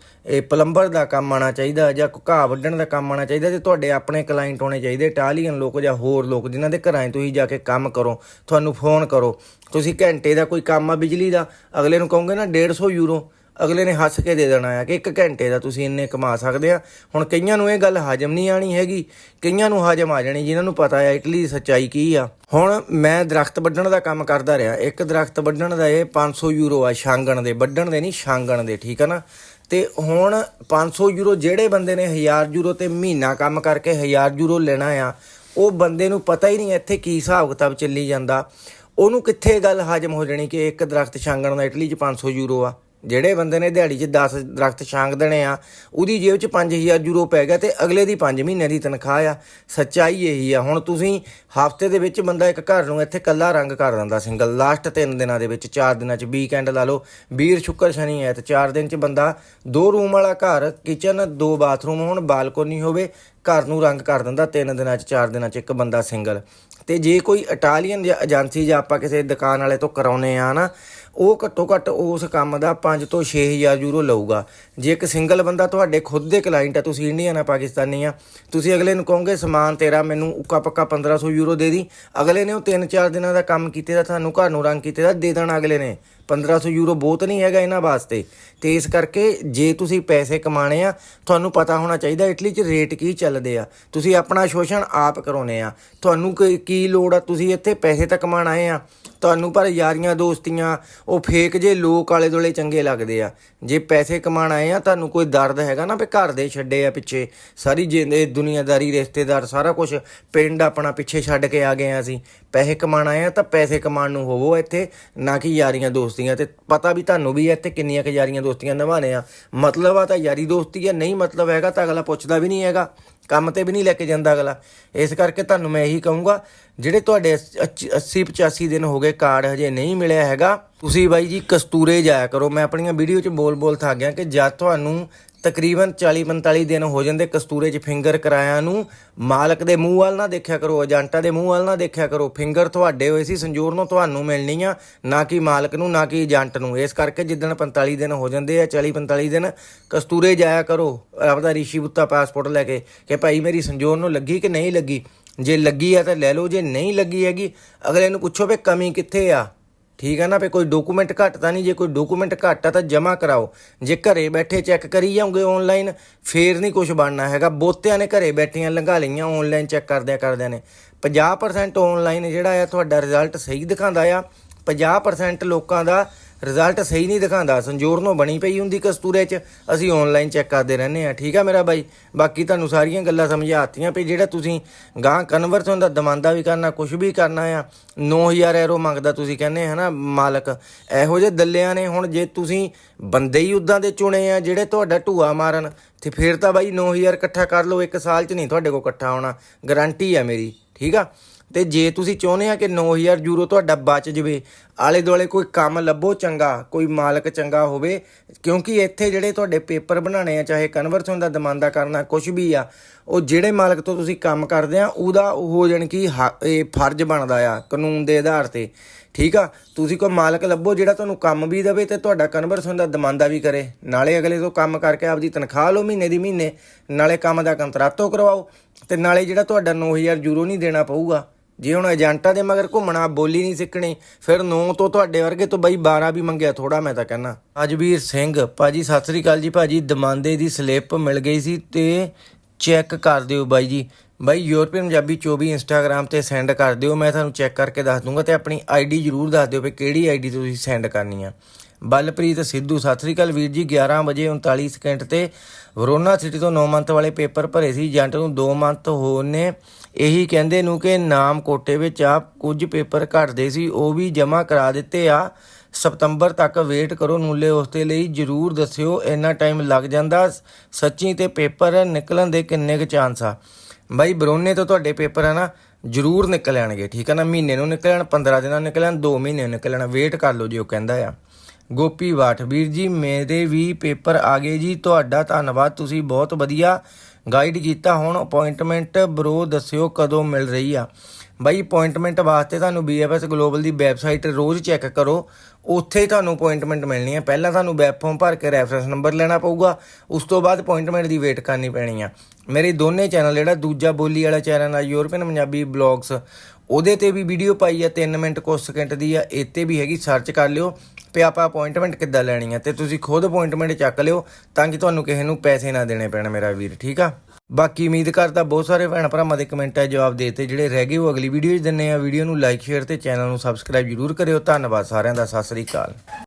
ਪਲੰਬਰ ਦਾ ਕੰਮ ਆਣਾ ਚਾਹੀਦਾ ਜਾਂ ਘਾਹ ਵੱਢਣ ਦਾ ਕੰਮ ਆਣਾ ਚਾਹੀਦਾ ਤੇ ਤੁਹਾਡੇ ਆਪਣੇ ਕਲਾਇੰਟ ਹੋਣੇ ਚਾਹੀਦੇ ਇਟਾਲੀਅਨ ਲੋਕ ਜਾਂ ਹੋਰ ਲੋਕ ਜਿਨ੍ਹਾਂ ਦੇ ਘਰਾਂ 'ਚ ਤੁਸੀਂ ਜਾ ਕੇ ਕੰਮ ਕਰੋ, ਤੁਹਾਨੂੰ ਫੋਨ ਕਰੋ। ਤੁਸੀਂ ਘੰਟੇ ਦਾ ਕੋਈ ਕੰਮ ਆ ਬਿਜਲੀ ਦਾ, ਅਗਲੇ ਨੂੰ ਕਹੋਗੇ ਨਾ 150 ਯੂਰੋ ਅਗਲੇ ਨੇ ਹੱਸ ਕੇ ਦੇ ਦੇਣਾ ਆ ਕਿ ਇੱਕ ਘੰਟੇ ਦਾ ਤੁਸੀਂ ਇੰਨੇ ਕਮਾ ਸਕਦੇ ਆ। ਹੁਣ ਕਈਆਂ ਨੂੰ ਇਹ ਗੱਲ ਹਾਜ਼ਮ ਨਹੀਂ ਆਣੀ ਹੈਗੀ। ਕਈਆਂ ਨੂੰ ਹਾਜ਼ਮ ਆ ਜਾਣੀ, ਜਿਨ੍ਹਾਂ ਨੂੰ ਪਤਾ ਆ ਇਟਲੀ ਦੀ ਸੱਚਾਈ ਕੀ ਆ। ਹੁਣ ਮੈਂ ਦਰਖਤ ਵੱਢਣ ਦਾ ਕੰਮ ਕਰਦਾ ਰਿਹਾ। ਇੱਕ ਦਰਖਤ ਵੱਢਣ ਦਾ ਇਹ 500 ਯੂਰੋ ਆ ਛਾਂਗਣ ਦੇ। ਵੱਢਣ ਦੇ ਨਹੀਂ ਛਾਂਗਣ ਦੇ, ਠੀਕ ਆ ਨਾ? ਤੇ ਹੁਣ 500 ਯੂਰੋ ਜਿਹੜੇ ਬੰਦੇ ਨੇ 1000 ਯੂਰੋ ਤੇ ਮਹੀਨਾ ਕੰਮ ਕਰਕੇ 1000 ਯੂਰੋ ਲੈਣਾ ਆ, ਉਹ ਬੰਦੇ ਨੂੰ ਪਤਾ ਹੀ ਨਹੀਂ ਇੱਥੇ ਕੀ ਹਿਸਾਬ ਕਿਤਾਬ ਚੱਲੀ ਜਾਂਦਾ। ਉਹਨੂੰ ਕਿੱਥੇ ਗੱਲ ਹਾਜ਼ਮ ਹੋ ਜਾਣੀ ਕਿ ਇੱਕ ਦਰਖਤ ਛਾਂਗਣ ਦਾ ਇਟਲੀ 'ਚ 500 ਯੂਰੋ ਆ? ਜਿਹੜੇ ਬੰਦੇ ਨੇ ਦਿਹਾੜੀ 'ਚ 10 ਦਰਖਤ ਛਾਂਗ ਦੇਣੇ ਆ, ਉਹਦੀ ਜੇਬ 'ਚ 5000 ਯੂਰੋ ਪੈ ਗਿਆ ਤੇ ਅਗਲੇ ਦੀ 5 ਮਹੀਨੇ ਦੀ ਤਨਖਾਹ ਆ। ਸੱਚਾਈ ਇਹੀ ਆ। ਹੁਣ ਤੁਸੀਂ ਹਫ਼ਤੇ ਦੇ ਵਿੱਚ ਬੰਦਾ ਇੱਕ ਘਰ ਨੂੰ ਇੱਥੇ ਕੱਲਾ ਰੰਗ ਕਰ ਦਿੰਦਾ ਸਿੰਗਲ। ਲਾਸਟ 3 ਦਿਨਾਂ ਦੇ ਵਿੱਚ 4 ਦਿਨਾਂ 'ਚ ਵੀਕਐਂਡ ਲਾ ਲਓ। ਵੀਰ ਸ਼ੁੱਕਰ ਸ਼ਨੀ ਐ ਤੇ 4 ਦਿਨ 'ਚ ਬੰਦਾ ਦੋ ਰੂਮ ਵਾਲਾ ਘਰ ਕਿਚਨ ਦੋ ਬਾਥਰੂਮ ਹੋਣ ਬਾਲਕੋਨੀ ਹੋਵੇ, ਘਰ ਨੂੰ ਰੰਗ ਕਰ ਦਿੰਦਾ 3 ਦਿਨਾਂ 'ਚ 4 ਦਿਨਾਂ 'ਚ ਇੱਕ ਬੰਦਾ ਸਿੰਗਲ। ਤੇ ਜੇ ਕੋਈ ਇਟਾਲੀਅਨ ਜਾਂ ਏਜੰਸੀ ਜਾਂ ਆਪਾਂ ਕਿਸੇ ਦੁਕਾਨ ਵਾਲੇ ਤੋਂ ਕਰਾਉਨੇ ਆ ਨਾ ਉਹ ਘੱਟੋ ਘੱਟ ਉਸ ਕੰਮ ਦਾ 5 ਤੋਂ 6000 ਯੂਰੋ ਲਊਗਾ। ਜੇ ਇੱਕ ਸਿੰਗਲ ਬੰਦਾ ਤੁਹਾਡੇ ਖੁਦ ਦੇ ਕਲਾਇੰਟ ਆ, ਤੁਸੀਂ ਇੰਡੀਅਨ ਆ, ਪਾਕਿਸਤਾਨੀ ਆ, ਤੁਸੀਂ ਅਗਲੇ ਨੂੰ ਕਹੋਗੇ, ਸਮਾਨ ਤੇਰਾ ਮੈਨੂੰ ਉੱਕਾ ਪੱਕਾ 1500 ਯੂਰੋ ਦੇ ਦੀ। ਅਗਲੇ ਨੇ ਉਹ 3-4 ਦਿਨਾਂ ਦਾ ਕੰਮ ਕੀਤੇ ਦਾ, ਤੁਹਾਨੂੰ ਘਰ ਨੂੰ ਰੰਗ ਕੀਤੇ ਦਾ, ਦੇ ਦੇਣਾ ਅਗਲੇ ਨੇ। 1500 ਯੂਰੋ ਬਹੁਤ ਨਹੀਂ ਹੈਗਾ ਇਹਨਾਂ ਵਾਸਤੇ। ਤੇ ਇਸ ਕਰਕੇ ਜੇ ਤੁਸੀਂ ਪੈਸੇ ਕਮਾਣੇ ਆ, ਤੁਹਾਨੂੰ ਪਤਾ ਹੋਣਾ ਚਾਹੀਦਾ ਇਟਲੀ 'ਚ ਰੇਟ ਕੀ ਚੱਲਦੇ ਆ। ਤੁਸੀਂ ਆਪਣਾ ਸ਼ੋਸ਼ਣ ਆਪ ਕਰਾਉਨੇ ਆ। ਤੁਹਾਨੂੰ ਕੀ- ਕੀ ਲੋੜ ਆ? ਤੁਸੀਂ ਇੱਥੇ ਪੈਸੇ ਤਾਂ ਕਮਾਣ ਆਏ ਆ। ਤੁਹਾਨੂੰ ਪਰ ਯਾਰੀਆਂ, ਦੋਸਤੀਆਂ, ਉਹ ਫੇਕ ਜੇ ਲੋਕ ਆਲੇ ਦੋਲੇ ਚੰਗੇ ਲੱਗਦੇ ਆ। ਜੇ ਪੈਸੇ ਕਮਾਣ ਆਏ ਆ, ਤੁਹਾਨੂੰ ਕੋਈ ਦਰਦ ਹੈਗਾ ਨਾ ਵੀ ਘਰ ਦੇ ਛੱਡੇ ਆ ਪਿੱਛੇ। ਸਾਰੀ ਜਿੰਦੇ ਦੁਨੀਆਦਾਰੀ, ਰਿਸ਼ਤੇਦਾਰ, ਸਾਰਾ ਕੁਝ ਪਿੰਡ ਆਪਣਾ ਪਿੱਛੇ ਛੱਡ ਕੇ ਆ ਗਏ ਆ ਅਸੀਂ। ਪੈਸੇ ਕਮਾਣ ਆਏ ਆ ਤਾਂ ਪੈਸੇ ਕਮਾਣ ਨੂੰ ਹੋਵੋ ਇੱਥੇ, ਨਾ ਕਿ ਯਾਰੀਆਂ, ਦੋਸਤ ਦੋਸਤੀਆਂ ਤੇ ਪਤਾ ਵੀ ਤੁਹਾਨੂੰ ਵੀ ਹੈ ਇੱਥੇ ਕਿੰਨੀਆਂ ਕੁ ਯਾਰੀਆਂ ਦੋਸਤੀਆਂ ਨਿਭਾਣੇ ਆ। ਮਤਲਬ ਆ ਤਾਂ ਯਾਰੀ ਦੋਸਤੀ ਆ, ਨਹੀਂ ਮਤਲਬ ਹੈਗਾ ਤਾਂ ਅਗਲਾ ਪੁੱਛਦਾ ਵੀ ਨਹੀਂ ਹੈਗਾ। ਕੰਮ ਤੇ ਵੀ ਨਹੀਂ ਲੈ ਕੇ ਜਾਂਦਾ ਅਗਲਾ। ਇਸ ਕਰਕੇ ਤੁਹਾਨੂੰ ਮੈਂ ਇਹੀ ਕਹੂੰਗਾ, ਜਿਹੜੇ ਤੁਹਾਡੇ 80 85 ਦਿਨ ਹੋ ਗਏ ਕਾਰਡ ਹਜੇ ਨਹੀਂ ਮਿਲਿਆ ਹੈਗਾ, ਤੁਸੀਂ ਬਾਈ ਜੀ ਕਸਤੂਰੇ ਜਾਇਆ ਕਰੋ। ਮੈਂ ਆਪਣੀਆਂ ਵੀਡੀਓ 'ਚ ਬੋਲ-ਬੋਲ ਥੱਕ ਗਿਆ ਕਿ ਜਦ ਤੁਹਾਨੂੰ ਤਕਰੀਬਨ 40-45 ਦਿਨ ਹੋ ਜਾਂਦੇ ਕਸਤੂਰੇ 'ਚ ਫਿੰਗਰ ਕਰਾਇਆ ਨੂੰ। ਮਾਲਕ ਦੇ ਮੂੰਹ ਵੱਲ ਨਾ ਦੇਖਿਆ ਕਰੋ, ਏਜੰਟਾਂ ਦੇ ਮੂੰਹ ਵੱਲ ਨਾ ਦੇਖਿਆ ਕਰੋ। ਫਿੰਗਰ ਤੁਹਾਡੇ ਹੋਏ ਸੀ, ਸੰਜੋਰ ਨੂੰ ਤੁਹਾਨੂੰ ਮਿਲਣੀ ਆ, ਨਾ ਕਿ ਮਾਲਕ ਨੂੰ, ਨਾ ਕਿ ਏਜੰਟ ਨੂੰ। ਇਸ ਕਰਕੇ ਜਿੱਦਣ 45 ਦਿਨ ਹੋ ਜਾਂਦੇ ਆ 40-45 ਦਿਨ ਕਸਤੂਰੇ ਜਾਇਆ ਕਰੋ, ਆਪਦਾ ਰਿਸ਼ੀ ਬੁੱਤਾ ਪਾਸਪੋਰਟ ਲੈ ਕੇ ਕਿ ਭਾਈ ਮੇਰੀ ਸੰਜੋਰ ਨੂੰ ਲੱਗੀ ਕਿ ਨਹੀਂ ਲੱਗੀ? ਜੇ ਲੱਗੀ ਆ ਤਾਂ ਲੈ ਲਓ, ਜੇ ਨਹੀਂ ਲੱਗੀ ਹੈਗੀ, ਅਗਲੇ ਨੂੰ ਪੁੱਛੋ ਵੀ ਕਮੀ ਕਿੱਥੇ ਆ? ਠੀਕ ਹੈ ਨਾ, ਵੀ ਕੋਈ ਡਾਕੂਮੈਂਟ ਘੱਟ ਤਾਂ ਨਹੀਂ, ਜੇ ਕੋਈ ਡਾਕੂਮੈਂਟ ਘੱਟ ਆ ਤਾਂ ਜਮ੍ਹਾਂ ਕਰਾਓ। ਜੇ ਘਰੇ ਬੈਠੇ ਚੈੱਕ ਕਰੀ ਜਾਓਗੇ ਆਨਲਾਈਨ ਫੇਰ ਨਹੀਂ ਕੁਝ ਬਣਨਾ ਹੈਗਾ। ਬੋਤਿਆਂ ਨੇ ਘਰੇ ਬੈਠੀਆਂ ਲੰਘਾ ਲਈਆਂ ਆਨਲਾਈਨ ਚੈੱਕ ਕਰਦਿਆਂ ਕਰਦਿਆਂ ਨੇ। 50% ਆਨਲਾਈਨ ਜਿਹੜਾ ਆ, ਤੁਹਾਡਾ ਰਿਜ਼ਲਟ ਸਹੀ ਦਿਖਾਉਂਦਾ ਆ। 50% ਲੋਕਾਂ ਦਾ ਰਿਜ਼ਲਟ ਸਹੀ ਨਹੀਂ ਦਿਖਾਉਂਦਾ ਸੰਜੋਰ ਬਣੀ ਪਈ ਹੁੰਦੀ ਕਸਤੂਰੇ 'ਚ। ਅਸੀਂ ਆਨਲਾਈਨ ਚੈੱਕ ਕਰਦੇ ਰਹਿੰਦੇ ਆ ਠੀਕ ਆ ਮੇਰਾ ਬਾਈ? ਬਾਕੀ ਤੁਹਾਨੂੰ ਸਾਰੀਆਂ ਗੱਲਾਂ ਸਮਝਾਤੀਆਂ ਵੀ ਜਿਹੜਾ ਤੁਸੀਂ ਗਾਂ ਕਨਵਰਸਨ ਦਾ ਦਮਾਂਦਾ ਵੀ ਕਰਨਾ ਕੁਝ ਵੀ ਕਰਨਾ ਆ 9000 ਐਰੋ ਮੰਗਦਾ ਤੁਸੀਂ ਕਹਿੰਦੇ ਹਨਾ, ਮਾਲਕ। ਇਹੋ ਜਿਹੇ ਦੱਲਿਆਂ ਨੇ ਹੁਣ ਜੇ ਤੁਸੀਂ ਬੰਦੇ ਹੀ ਉਦਾਂ ਦੇ ਚੁਣੇ ਆ, ਜਿਹੜੇ ਤੁਹਾਡਾ ਢੂਆ ਮਾਰਨ, ਤੇ ਫਿਰ ਤਾਂ ਬਾਈ 9000 ਇਕੱਠਾ ਕਰ ਲਓ, ਇੱਕ ਸਾਲ 'ਚ ਨਹੀਂ ਤੁਹਾਡੇ ਕੋਲ ਇਕੱਠਾ ਹੋਣਾ। ਗਾਰੰਟੀ ਆ ਮੇਰੀ। ਠੀਕ ਆ? ਤੇ ਜੇ ਤੁਸੀਂ ਚਾਹੁੰਦੇ ਆ ਕਿ 9000 ਯੂਰੋ ਤੁਹਾਡਾ ਬਚ ਜਵੇ ਆਲੇ ਦੁਆਲੇ ਕੋਈ ਕੰਮ ਲੱਭੋ ਚੰਗਾ, ਕੋਈ ਮਾਲਕ ਚੰਗਾ ਹੋਵੇ, ਕਿਉਂਕਿ ਇੱਥੇ ਜਿਹੜੇ ਤੁਹਾਡੇ ਪੇਪਰ ਬਣਾਣੇ ਆ, ਚਾਹੇ ਕਨਵਰਸਨ ਦਾ ਦਮਾਂਦਾ ਕਰਨਾ ਕੁਝ ਵੀ ਆ, ਉਹ ਜਿਹੜੇ ਮਾਲਕ ਤੋਂ ਤੁਸੀਂ ਕੰਮ ਕਰਦੇ ਆ, ਉਹਦਾ ਉਹ ਜਾਣੀ ਕਿ ਹ- ਇਹ ਫਰਜ਼ ਬਣਦਾ ਆ, ਕਾਨੂੰਨ ਦੇ ਆਧਾਰ ਤੇ। ਠੀਕ ਆ? ਤੁਸੀਂ ਕੋਈ ਮਾਲਕ ਲੱਭੋ ਜਿਹੜਾ ਤੁਹਾਨੂੰ ਕੰਮ ਵੀ ਦੇਵੇ ਤੇ ਤੁਹਾਡਾ ਕਨਵਰਸਨ ਦਾ ਦਮਾਂਦਾ ਵੀ ਕਰੇ। ਨਾਲੇ ਅਗਲੇ ਤੋਂ ਕੰਮ ਕਰਕੇ ਆਪਦੀ ਤਨਖਾਹ ਲਓ ਮਹੀਨੇ ਦੀ ਮਹੀਨੇ, ਨਾਲੇ ਕੰਮ ਦਾ ਕੰਤਰਾਤੋ ਕਰਵਾਓ, ਤੇ ਨਾਲੇ ਜਿਹੜਾ ਤੁਹਾਡਾ 9000 ਯੂਰੋ ਨਹੀਂ ਦੇਣਾ ਪਊਗਾ ਜੇ ਹੁਣ ਏਜੰਟਾਂ ਦੇ ਮਗਰ ਘੁੰਮਣਾ, ਬੋਲੀ ਨਹੀਂ ਸਿੱਖਣੀ, ਫਿਰ 9 ਤੋਂ ਤੁਹਾਡੇ ਵਰਗੇ ਤੋਂ ਬਈ 12 ਵੀ ਮੰਗਿਆ ਥੋੜਾ ਮੈਂ ਤਾਂ ਕਹਿੰਦਾ। ਅਜਵੀਰ ਸਿੰਘ, ਭਾਜੀ ਸਤਿ ਸ੍ਰੀ ਅਕਾਲ ਜੀ ਭਾਜੀ, ਦਮਾਂਦੇ ਦੀ ਸਲਿੱਪ ਮਿਲ ਗਈ ਸੀ ਤੇ ਚੈੱਕ ਕਰ ਦਿਓ ਬਾਈ ਜੀ। ਬਾਈ ਯੂਰਪੀਅਨ ਪੰਜਾਬੀ 24 ਇੰਸਟਾਗ੍ਰam ਤੇ ਸੈਂਡ ਕਰ ਦਿਓ, ਮੈਂ ਤੁਹਾਨੂੰ ਚੈੱਕ ਕਰਕੇ ਦੱਸ ਦੂੰਗਾ ਤੇ ਆਪਣੀ ਆਈਡੀ ਜਰੂਰ ਦੱਸ ਦਿਓ ਵੀ ਕਿਹੜੀ ਆਈਡੀ ਤੋਂ ਤੁਸੀਂ ਸੈਂਡ ਕਰਨੀ ਆ। ਬਲਪ੍ਰੀਤ ਸਿੱਧੂ, ਸਤਿ ਸ੍ਰੀ ਅਕਾਲ ਵੀਰ ਜੀ 11 ਵਜੇ 39 ਸਕਿੰਟ ਤੇ ਵਰੋਨਾ ਸਿਟੀ ਤੋਂ 9 ਮੰਥ ਵਾਲੇ ਪੇਪਰ ਭਰੇ ਸੀ, ਏਜੰਟ ਨੂੰ 2 ਮੰਥ ਹੋਣ ਨੇ। ਇਹੀ ਕਹਿੰਦੇ ਨੂੰ ਕਿ ਨਾਮ ਕੋਟੇ ਵਿੱਚ ਆ, ਕੁਝ ਪੇਪਰ ਘਟਦੇ ਸੀ, ਉਹ ਵੀ ਜਮ੍ਹਾਂ ਕਰਾ ਦਿੱਤੇ ਆ। ਸਤੰਬਰ ਤੱਕ ਵੇਟ ਕਰੋ ਨੂਲੇ, ਉਸ ਦੇ ਲਈ ਜਰੂਰ ਦੱਸਿਓ, ਇੰਨਾ ਟਾਈਮ ਲੱਗ ਜਾਂਦਾ। ਸੱਚੀ ਤੇ ਪੇਪਰ ਨਿਕਲਣ ਦੇ ਕਿੰਨੇ ਕੁ ਚਾਂਸ ਆ? ਬਾਈ, ਬਰੋਨੇ ਤੋਂ ਤੁਹਾਡੇ ਪੇਪਰ ਆ ਨਾ, ਜਰੂਰ ਨਿਕਲ ਆਣਗੇ, ਠੀਕ ਆ ਨਾ? ਮਹੀਨੇ ਨੂੰ ਨਿਕਲਣ 15 ਦਿਨਾਂ ਨਿਕਲਣ 2 ਮਹੀਨੇ ਨਿਕਲਣ ਵੇਟ ਕਰ ਲਓ ਜੀ ਉਹ ਕਹਿੰਦਾ ਆ। ਗੋਪੀ ਬਾਠ। ਵੀਰ ਜੀ, ਮੇਰੇ ਵੀ ਪੇਪਰ ਆ ਗਏ ਜੀ, ਤੁਹਾਡਾ ਧੰਨਵਾਦ, ਤੁਸੀਂ ਬਹੁਤ ਵਧੀਆ ਗਾਈਡ ਕੀਤਾ। ਹੁਣ ਅਪਾਇੰਟਮੈਂਟ ਬਰੋ ਦੱਸਿਓ ਕਦੋਂ ਮਿਲ ਰਹੀ ਆ। ਬਾਈ ਅਪਾਇੰਟਮੈਂਟ ਵਾਸਤੇ ਤੁਹਾਨੂੰ BFS ਗਲੋਬਲ ਦੀ ਵੈਬਸਾਈਟ ਰੋਜ਼ ਚੈੱਕ ਕਰੋ। ਉੱਥੇ ਹੀ ਤੁਹਾਨੂੰ ਅਪਾਇੰਟਮੈਂਟ ਮਿਲਣੀ ਹੈ ਪਹਿਲਾਂ ਤੁਹਾਨੂੰ ਵੈਬ ਫਾਰਮ ਭਰ ਕੇ ਰੈਫਰੈਂਸ ਨੰਬਰ ਲੈਣਾ ਪਊਗਾ। ਉਸ ਤੋਂ ਬਾਅਦ ਅਪਾਇੰਟਮੈਂਟ ਦੀ ਵੇਟ ਕਰਨੀ ਪੈਣੀ ਆ। ਮੇਰੇ ਦੋਨੇ ਚੈਨਲ ਜਿਹੜਾ ਦੂਜਾ ਬੋਲੀ ਵਾਲਾ ਚੈਨਲ ਆ ਯੂਰਪੀਅਨ ਪੰਜਾਬੀ ਬਲੌਗਸ ਉਹਦੇ ਤੇ ਵੀ ਵੀਡੀਓ ਪਾਈ ਆ 3 ਮਿੰਟ ਕੁਝ ਸਕਿੰਟ ਦੀ ਆ। ਇੱਥੇ ਵੀ ਹੈਗੀ ਸਰਚ ਕਰ ਲਿਓ। ਵੀ ਆਪਾਂ ਅਪਾਇੰਟਮੈਂਟ ਕਿੱਦਾਂ ਲੈਣੀ ਹੈ ਤੇ ਤੁਸੀਂ ਖੁਦ ਅਪਾਇੰਟਮੈਂਟ ਚੱਕ ਲਿਓ ਤਾਂ ਕਿ ਤੁਹਾਨੂੰ ਕਿਸੇ ਨੂੰ ਪੈਸੇ ਨਾ ਦੇਣੇ ਪੈਣ ਮੇਰਾ ਵੀਰ, ਠੀਕ ਆ? ਬਾਕੀ ਉਮੀਦ ਕਰਦਾ ਬਹੁਤ ਸਾਰੇ ਭੈਣ ਭਰਾਵਾਂ ਦੇ ਕਮੈਂਟ ਹੈ ਜਵਾਬ ਦੇਤੇ ਜਿਹੜੇ ਰਹਿ ਗਏ, ਉਹ ਅਗਲੀ ਵੀਡੀਓ 'ਚ ਦਿੰਨੇ ਆ। ਵੀਡੀਓ ਨੂੰ ਲਾਈਕ ਸ਼ੇਅਰ ਤੇ ਚੈਨਲ ਨੂੰ ਸਬਸਕ੍ਰਾਈਬ ਜਰੂਰ ਕਰਿਓ। ਧੰਨਵਾਦ ਸਾਰਿਆਂ ਦਾ, ਸਤਿ ਸ੍ਰੀ ਅਕਾਲ।